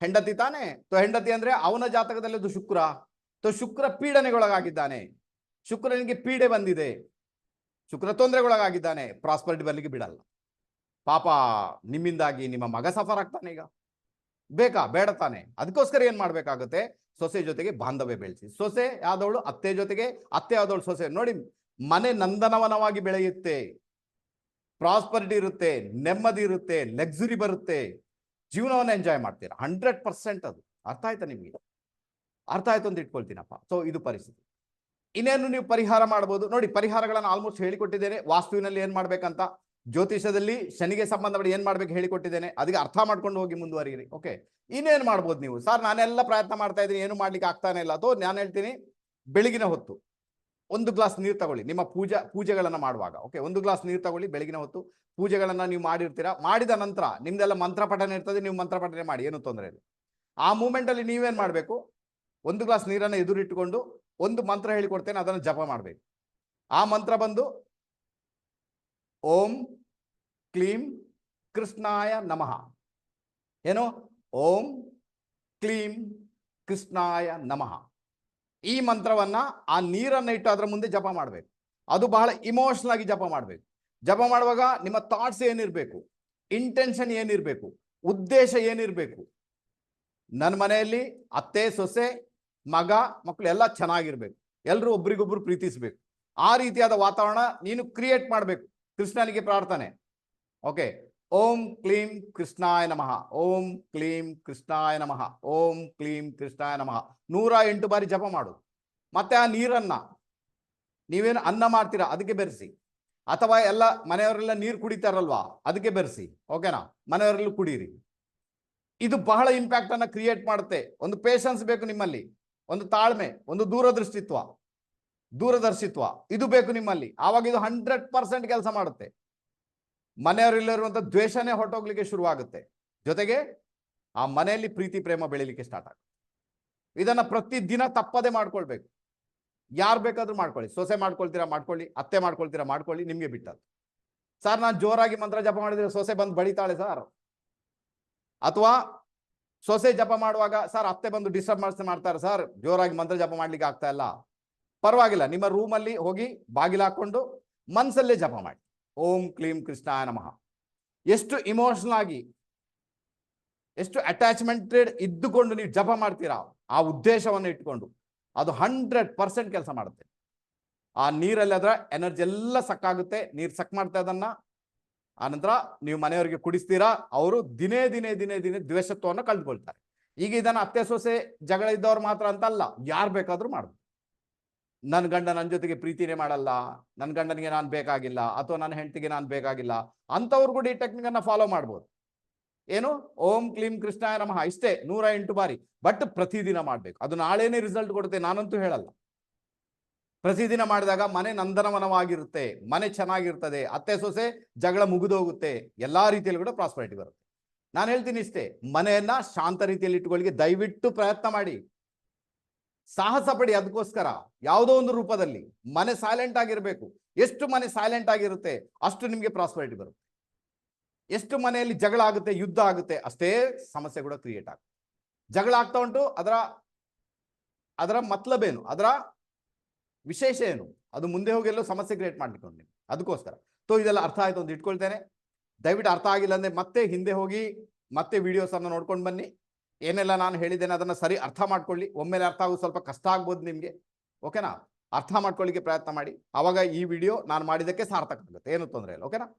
ಹೆಂಡತಿ ತಾನೆ? ತೋ, ಹೆಂಡತಿ ಅಂದ್ರೆ ಅವನ ಜಾತಕದಲ್ಲಿ ಅದು ಶುಕ್ರ. ತೋ, ಶುಕ್ರ ಪೀಡನೆಗೊಳಗಾಗಿದ್ದಾನೆ. ಶುಕ್ರನಿಗೆ ಪೀಡೆ ಬಂದಿದೆ. ಶುಕ್ರ ತೊಂದರೆಗೊಳಗಾಗಿದ್ದಾನೆ. ಪ್ರಾಸ್ಪರಿಟಿ ಬರಲಿಕ್ಕೆ ಬಿಡಲ್ಲ. ಪಾಪ ನಿಮ್ಮಿಂದಾಗಿ ನಿಮ್ಮ ಮಗ ಸಫರ್ ಆಗ್ತಾನೆ ಈಗ. ಬೇಕಾ? ಬೇಡ ತಾನೆ. ಅದಕ್ಕೋಸ್ಕರ ಏನ್ ಮಾಡ್ಬೇಕಾಗುತ್ತೆ? ಸೊಸೆ ಜೊತೆಗೆ ಬಾಂಧವ್ಯ ಬೆಳೆಸಿ. ಸೊಸೆ ಯಾವ್ದವಳು ಅತ್ತೆ ಜೊತೆಗೆ ಅತ್ತೆ ಯಾವ್ದವಳು ಸೊಸೆ. ನೋಡಿ, ಮನೆ ನಂದನವನವಾಗಿ ಬೆಳೆಯುತ್ತೆ. ಪ್ರಾಸ್ಪರಿಟಿ ಇರುತ್ತೆ, ನೆಮ್ಮದಿ ಇರುತ್ತೆ ಲಕ್ಸುರಿ ಬರುತ್ತೆ. ಜೀವನವನ್ನು ಎಂಜಾಯ್ ಮಾಡ್ತೀರಾ? ಹಂಡ್ರೆಡ್ ಪರ್ಸೆಂಟ್ ಅದು. ಅರ್ಥ ಆಯ್ತಾ ನಿಮ್ಗೆ? ಅರ್ಥ ಆಯ್ತು ಅಂತ ಇಟ್ಕೊಳ್ತೀನಪ್ಪ. ಸೊ ಇದು ಪರಿಸ್ಥಿತಿ. ಇನ್ನೇನು ನೀವು ಪರಿಹಾರ ಮಾಡ್ಬೋದು? ನೋಡಿ, ಪರಿಹಾರಗಳನ್ನು ಆಲ್ಮೋಸ್ಟ್ ಹೇಳಿಕೊಟ್ಟಿದ್ದೇನೆ. ವಾಸ್ತುವಿನಲ್ಲಿ ಏನ್ ಮಾಡ್ಬೇಕಂತ? ಜ್ಯೋತಿಷದಲ್ಲಿ ಶನಿಗೆ ಸಂಬಂಧಪಟ್ಟ ಏನ್ ಮಾಡ್ಬೇಕು ಹೇಳಿಕೊಟ್ಟಿದ್ದೇನೆ. ಅದಕ್ಕೆ ಅರ್ಥ ಮಾಡ್ಕೊಂಡು ಹೋಗಿ ಮುಂದುವರಿಯಿರಿ ಓಕೆ ಇನ್ನೇನ್ ಮಾಡ್ಬೋದು ನೀವು? ಸರ್, ನಾನೆಲ್ಲ ಪ್ರಯತ್ನ ಮಾಡ್ತಾ ಇದ್ದೀನಿ, ಏನು ಮಾಡ್ಲಿಕ್ಕೆ ಆಗ್ತಾನೆ ಇಲ್ಲ. ಅಥವಾ ನಾನು ಹೇಳ್ತೀನಿ, ಬೆಳಗಿನ ಹೊತ್ತು ಒಂದು ಗ್ಲಾಸ್ ನೀರು ತಗೊಳ್ಳಿ. ನಿಮ್ಮ ಪೂಜಾ, ಪೂಜೆಗಳನ್ನ ಮಾಡುವಾಗ ಓಕೆ ಒಂದು ಗ್ಲಾಸ್ ನೀರು ತಗೊಳ್ಳಿ ಬೆಳಗಿನ ಹೊತ್ತು. ಪೂಜೆಗಳನ್ನ ನೀವು ಮಾಡಿರ್ತೀರಾ? ಮಾಡಿದ ನಂತರ ನಿಮ್ದೆಲ್ಲ ಮಂತ್ರ ಪಠನೆ ಇರ್ತದೆ, ನೀವು ಮಂತ್ರ ಪಠನೆ ಮಾಡಿ, ಏನು ತೊಂದರೆ ಇಲ್ಲ. ಆ ಮೂಮೆಂಟ್ ಅಲ್ಲಿ ನೀವೇನ್ ಮಾಡಬೇಕು? ಒಂದು ಗ್ಲಾಸ್ ನೀರನ್ನು ಎದುರಿಟ್ಟುಕೊಂಡು ಒಂದು ಮಂತ್ರ ಹೇಳಿಕೊಡ್ತೇನೆ, ಅದನ್ನು ಜಪ ಮಾಡಬೇಕು. ಆ ಮಂತ್ರ ಬಂದು, ಓಂ ಕ್ಲೀಂ ಕೃಷ್ಣಾಯ ನಮಃ. ಏನು? ಓಂ ಕ್ಲೀಂ ಕೃಷ್ಣಾಯ ನಮಃ. ಈ ಮಂತ್ರವನ್ನ ಆ ನೀರನ್ನ ಇಟ್ಟು ಅದರ ಮುಂದೆ ಜಪ ಮಾಡಬೇಕು. ಅದು ಬಹಳ ಇಮೋಷನಲ್ ಆಗಿ ಜಪ ಮಾಡಬೇಕು. ಜಪ ಮಾಡುವಾಗ ನಿಮ್ಮ ಥಾಟ್ಸ್ ಏನಿರಬೇಕು? ಇಂಟೆನ್ಷನ್ ಏನಿರಬೇಕು? ಉದ್ದೇಶ ಏನಿರಬೇಕು? ನನ್ನ ಮನೆಯಲ್ಲಿ ಅತ್ತೆ ಸೊಸೆ ಮಗ ಮಕ್ಕಳು ಎಲ್ಲ ಚೆನ್ನಾಗಿರ್ಬೇಕು. ಎಲ್ಲರೂ ಒಬ್ರಿಗೊಬ್ರು ಪ್ರೀತಿಸ್ಬೇಕು. ಆ ರೀತಿಯಾದ ವಾತಾವರಣ ನೀನು ಕ್ರಿಯೇಟ್ ಮಾಡಬೇಕು. ಕೃಷ್ಣನಿಗೆ ಪ್ರಾರ್ಥನೆ. ಓಕೆ ಓಂ ಕ್ಲೀಂ ಕೃಷ್ಣಾಯ ನಮಃ. ಓಂ ಕ್ಲೀಂ ಕೃಷ್ಣಾಯ ನಮಃ. ಓಂ ಕ್ಲೀಂ ಕೃಷ್ಣಾಯ ನಮಃ. ನೂರ ಎಂಟು ಬಾರಿ ಜಪ ಮಾಡು. ಮತ್ತೆ ಆ ನೀರನ್ನ ನೀವೇನು ಅನ್ನ ಮಾಡ್ತೀರಾ? ಅದಕ್ಕೆ ಬೆರೆಸಿ. ಅಥವಾ ಎಲ್ಲ ಮನೆಯವರೆಲ್ಲ ನೀರು ಕುಡಿತಾರಲ್ವಾ? ಅದಕ್ಕೆ ಬೆರೆಸಿ. ಓಕೆನಾ ಮನೆಯವರೆಲ್ಲೂ ಕುಡೀರಿ. ಇದು ಬಹಳ ಇಂಪ್ಯಾಕ್ಟ್ ಅನ್ನ ಕ್ರಿಯೇಟ್ ಮಾಡುತ್ತೆ. ಒಂದು ಪೇಷನ್ಸ್ ಬೇಕು ನಿಮ್ಮಲ್ಲಿ. ಒಂದು ತಾಳ್ಮೆ, ಒಂದು ದೂರದೃಷ್ಟಿತ್ವ, ದೂರದರ್ಶಿತ್ವ, ಇದು ಬೇಕು ನಿಮ್ಮಲ್ಲಿ. ಆವಾಗ ಇದು ಹಂಡ್ರೆಡ್ ಪರ್ಸೆಂಟ್ ಕೆಲಸ ಮಾಡುತ್ತೆ. ಮನೆಯವರಲ್ಲಿರುವಂಥ ದ್ವೇಷನೇ ಹೊರಟೋಗ್ಲಿಕ್ಕೆ ಶುರುವಾಗುತ್ತೆ. ಜೊತೆಗೆ ಆ ಮನೆಯಲ್ಲಿ ಪ್ರೀತಿ, ಪ್ರೇಮ ಬೆಳಿಲಿಕ್ಕೆ ಸ್ಟಾರ್ಟ್ ಆಗುತ್ತೆ. ಇದನ್ನ ಪ್ರತಿ ದಿನ ತಪ್ಪದೆ ಮಾಡ್ಕೊಳ್ಬೇಕು. ಯಾರು ಬೇಕಾದ್ರೂ ಮಾಡ್ಕೊಳ್ಳಿ. ಸೊಸೆ ಮಾಡ್ಕೊಳ್ತೀರಾ, ಮಾಡ್ಕೊಳ್ಳಿ. ಅತ್ತೆ ಮಾಡ್ಕೊಳ್ತೀರಾ, ಮಾಡ್ಕೊಳ್ಳಿ. ನಿಮ್ಗೆ ಬಿಟ್ಟದ್ದು. ಸರ್, ನಾನು ಜೋರಾಗಿ ಮಂತ್ರ ಜಪ ಮಾಡಿದ್ರೆ ಸೊಸೆ ಬಂದು ಬಡಿತಾಳೆ ಸರ್. ಅಥವಾ ಸೊಸೆ ಜಪ ಮಾಡುವಾಗ, ಸರ್, ಅತ್ತೆ ಬಂದು ಡಿಸ್ಟರ್ಬ್ ಮಾಡ್ತಾರೆ, ಸರ್, ಜೋರಾಗಿ ಮಂತ್ರ ಜಪ ಮಾಡ್ಲಿಕ್ಕೆ ಆಗ್ತಾ ಇಲ್ಲ. ಪರವಾಗಿಲ್ಲ, ನಿಮ್ಮ ರೂಮಲ್ಲಿ ಹೋಗಿ ಬಾಗಿಲು ಹಾಕೊಂಡು ಮನಸ್ಸಲ್ಲೇ ಜಪ ಮಾಡಿ. ಓಂ ಕ್ಲೀಂ ಕೃಷ್ಣ ನಮಃ. ಎಷ್ಟು ಇಮೋಷನಲ್ ಆಗಿ, ಎಷ್ಟು ಅಟ್ಯಾಚ್ಮೆಂಟೆಡ್ ಇದ್ದುಕೊಂಡು ನೀವು ಜಪ ಮಾಡ್ತೀರಾ, ಆ ಉದ್ದೇಶವನ್ನು ಇಟ್ಕೊಂಡು. ಅದು ಹಂಡ್ರೆಡ್ ಪರ್ಸೆಂಟ್ ಕೆಲಸ ಮಾಡುತ್ತೆ. ಆ ನೀರಲ್ಲಿ ಅದರ ಎನರ್ಜಿ ಎಲ್ಲ ಸಕ್ಕಾಗುತ್ತೆ ನೀರು ಸಕ್ ಮಾಡ್ತಾ ಅದನ್ನ ಆನಂತರ ನೀವು ಮನೆಯವರಿಗೆ ಕುಡಿಸ್ತೀರಾ? ಅವರು ದಿನೇ ದಿನೇ ದಿನೇ ದಿನೇ ದ್ವೇಷತ್ವವನ್ನು ಕಳೆದುಕೊಳ್ತಾರೆ. ಈಗ ಇದನ್ನ ಅತ್ತೆ ಸೊಸೆ ಜಗಳ ಇದ್ದವ್ರು ಮಾತ್ರ ಅಂತ ಅಲ್ಲ ಯಾರು ಬೇಕಾದ್ರೂ ಮಾಡ್ಬೋದು. ನನ್ನ ಗಂಡ ನನ್ನ ಜೊತೆಗೆ ಪ್ರೀತಿನೇ ಮಾಡಲ್ಲ ನನ್ನ ಗಂಡನಿಗೆ ನಾನು ಬೇಕಾಗಿಲ್ಲ, ಅಥವಾ ನನ್ನ ಹೆಂಡತಿಗೆ ನಾನು ಬೇಕಾಗಿಲ್ಲ, ಅಂಥವ್ರು ಕೂಡ ಈ ಟೆಕ್ನಿಕ್ ಅನ್ನ ಫಾಲೋ ಮಾಡ್ಬೋದು. ಏನು? ಓಂ ಕ್ಲೀಂ ಕೃಷ್ಣಾಯ ನಮಃ. ಇಷ್ಟೇ ನೂರ ಎಂಟು ಬಾರಿ. ಬಟ್ ಪ್ರತಿದಿನ ಮಾಡ್ಬೇಕು. ಅದು ನಾಳೆನೇ ರಿಸಲ್ಟ್ ಕೊಡುತ್ತೆ, ನಾನಂತೂ ಹೇಳಲ್ಲ. ಪ್ರತಿದಿನ ಮಾಡಿದಾಗ ಮನೆ ನಂದನವನವಾಗಿರುತ್ತೆ, ಮನೆ ಚೆನ್ನಾಗಿರ್ತದೆ, ಅತ್ತೆ ಸೊಸೆ ಜಗಳ ಮುಗಿದೋಗುತ್ತೆ, ಎಲ್ಲಾ ರೀತಿಯಲ್ಲಿ ಕೂಡ ಪ್ರಾಸ್ಪರಿಟಿ ಬರುತ್ತೆ. ನಾನು ಹೇಳ್ತೀನಿ ಇಷ್ಟೇ, ಮನೆಯನ್ನ ಶಾಂತ ರೀತಿಯಲ್ಲಿ ಇಟ್ಕೊಳ್ಳಿಕ್ಕೆ ದಯವಿಟ್ಟು ಪ್ರಯತ್ನ ಮಾಡಿ. ಸಾಹಸ ಪಡಿ ಅದಕ್ಕೋಸ್ಕರ ಯಾವುದೋ ಒಂದು ರೂಪದಲ್ಲಿ ಮನೆ ಸೈಲೆಂಟ್ ಆಗಿರಬೇಕು. ಎಷ್ಟು ಮನೆ ಸೈಲೆಂಟ್ ಆಗಿರುತ್ತೆ, ಅಷ್ಟು ನಿಮಗೆ ಪ್ರಾಸ್ಪರಿಟಿ ಬರುತ್ತೆ. ಎಷ್ಟು ಮನೆಯಲ್ಲಿ ಜಗಳ ಆಗುತ್ತೆ, ಯುದ್ಧ ಆಗುತ್ತೆ, ಅಷ್ಟೇ ಸಮಸ್ಯೆ ಕೂಡ ಕ್ರಿಯೇಟ್ ಆಗುತ್ತೆ. ಜಗಳ ಆಗ್ತಾ ಉಂಟು, ಅದರ ಅದರ ಮತ್ಲಬೇನು, ಅದರ ವಿಶೇಷ ಏನು? ಅದು ಮುಂದೆ ಹೋಗಿ ಎಲ್ಲೋ ಸಮಸ್ಯೆ ಕ್ರಿಯೇಟ್ ಮಾಡ್ಲಿಕ್ಕೆ ನೀವು. ಅದಕ್ಕೋಸ್ಕರ. ಸೊ ಇದೆಲ್ಲ ಅರ್ಥ ಆಯ್ತು ಅಂತ ಇಟ್ಕೊಳ್ತೇನೆ. ದಯವಿಟ್ಟು ಅರ್ಥ ಆಗಿಲ್ಲ ಅಂದ್ರೆ ಮತ್ತೆ ಹಿಂದೆ ಹೋಗಿ ಮತ್ತೆ ವಿಡಿಯೋಸ್ ಅನ್ನು ನೋಡ್ಕೊಂಡು ಬನ್ನಿ. ಏನೆಲ್ಲ ನಾನು ಹೇಳಿದ್ದೇನೆ ಅದನ್ನ ಸರಿ ಅರ್ಥ ಮಾಡ್ಕೊಳ್ಳಿ. ಒಮ್ಮೆಲೆ ಅರ್ಥ ಆಗೋದು ಸ್ವಲ್ಪ ಕಷ್ಟ ಆಗ್ಬೋದು ನಿಮ್ಗೆ. ಓಕೆನಾ? ಅರ್ಥ ಮಾಡ್ಕೊಳ್ಳಿಕ್ಕೆ ಪ್ರಯತ್ನ ಮಾಡಿ. ಅವಾಗ ಈ ವಿಡಿಯೋ ನಾನು ಮಾಡಿದ್ದಕ್ಕೆ ಸಾರ್ಥಕ ಆಗುತ್ತೆ. ಏನು ತೊಂದರೆ ಇಲ್ಲ. ಓಕೆನಾ?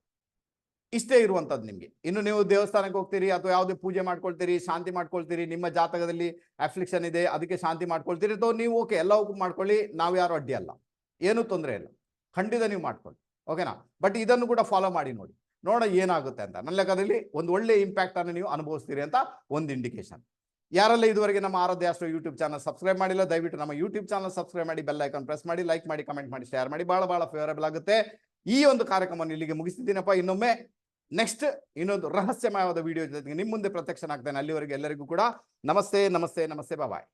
ಇಷ್ಟೇ ಇರುವಂತದ್ದು ನಿಮ್ಗೆ. ಇನ್ನು ನೀವು ದೇವಸ್ಥಾನಕ್ಕೆ ಹೋಗ್ತೀರಿ ಅಥವಾ ಯಾವುದೇ ಪೂಜೆ ಮಾಡ್ಕೊಳ್ತೀರಿ, ಶಾಂತಿ ಮಾಡ್ಕೊಳ್ತೀರಿ, ನಿಮ್ಮ ಜಾತಕದಲ್ಲಿ ಅಫ್ಲಿಕ್ಷನ್ ಇದೆ, ಅದಕ್ಕೆ ಶಾಂತಿ ಮಾಡ್ಕೊಳ್ತೀರಿ ಅಥವಾ ನೀವು ಓಕೆ ಎಲ್ಲವೂ ಮಾಡ್ಕೊಳ್ಳಿ, ನಾವು ಯಾರು ಅಡ್ಡಿ ಅಲ್ಲ. ಏನೂ ತೊಂದರೆ ಇಲ್ಲ. ಖಂಡಿತ ನೀವು ಮಾಡ್ಕೊಳ್ಳಿ. ಓಕೆನಾ ಬಟ್ ಇದನ್ನು ಕೂಡ ಫಾಲೋ ಮಾಡಿ ನೋಡಿ. ನೋಡ ಏನಾಗುತ್ತೆ ಅಂತ. ನನ್ನ ಲೆಕ್ಕದಲ್ಲಿ ಒಂದು ಒಳ್ಳೆ ಇಂಪ್ಯಾಕ್ಟ್ ಅನ್ನು ನೀವು ಅನುಭವಿಸ್ತೀರಿ ಅಂತ ಒಂದು ಇಂಡಿಕೇಶನ್ ಯಾರೆಲ್ಲ ಇದುವರೆಗೆ ನಮ್ಮ ಆರಾಧ್ಯ ಅಷ್ಟು ಯೂಟ್ಯೂಬ್ ಚಾನಲ್ ಸಬ್ಸ್ಕ್ರೈಬ್ ಮಾಡಿಲ್ಲ, ದಯವಿಟ್ಟು ನಮ್ಮ ಯೂಟ್ಯೂಬ್ ಚಾನಲ್ ಸಬ್ಸ್ಕ್ರೈಬ್ ಮಾಡಿ ಬೆಲ್ ಐಕನ್ ಪ್ರೆಸ್ ಮಾಡಿ ಲೈಕ್ ಮಾಡಿ ಕಮೆಂಟ್ ಮಾಡಿ ಶೇರ್ ಮಾಡಿ. ಬಹಳ ಬಹಳ ಫೇವರೇಬಲ್ ಆಗುತ್ತೆ. ಈ ಒಂದು ಕಾರ್ಯಕ್ರಮವನ್ನು ಇಲ್ಲಿಗೆ ಮುಗಿಸ್ತಿದ್ದೀನಪ್ಪ. ಇನ್ನೊಮ್ಮೆ ನೆಕ್ಸ್ಟ್ ಇನ್ನೊಂದು ರಹಸ್ಯಮಯವಾದ ವಿಡಿಯೋ ಜೊತೆಗೆ ನಿಮ್ಮ ಮುಂದೆ ಪ್ರತ್ಯಕ್ಷನಾಗ್ತೇನೆ. ಅಲ್ಲಿವರೆಗೆ ಎಲ್ಲರಿಗೂ ಕೂಡ ನಮಸ್ತೆ ನಮಸ್ತೆ ನಮಸ್ತೆ ಬಾಯ್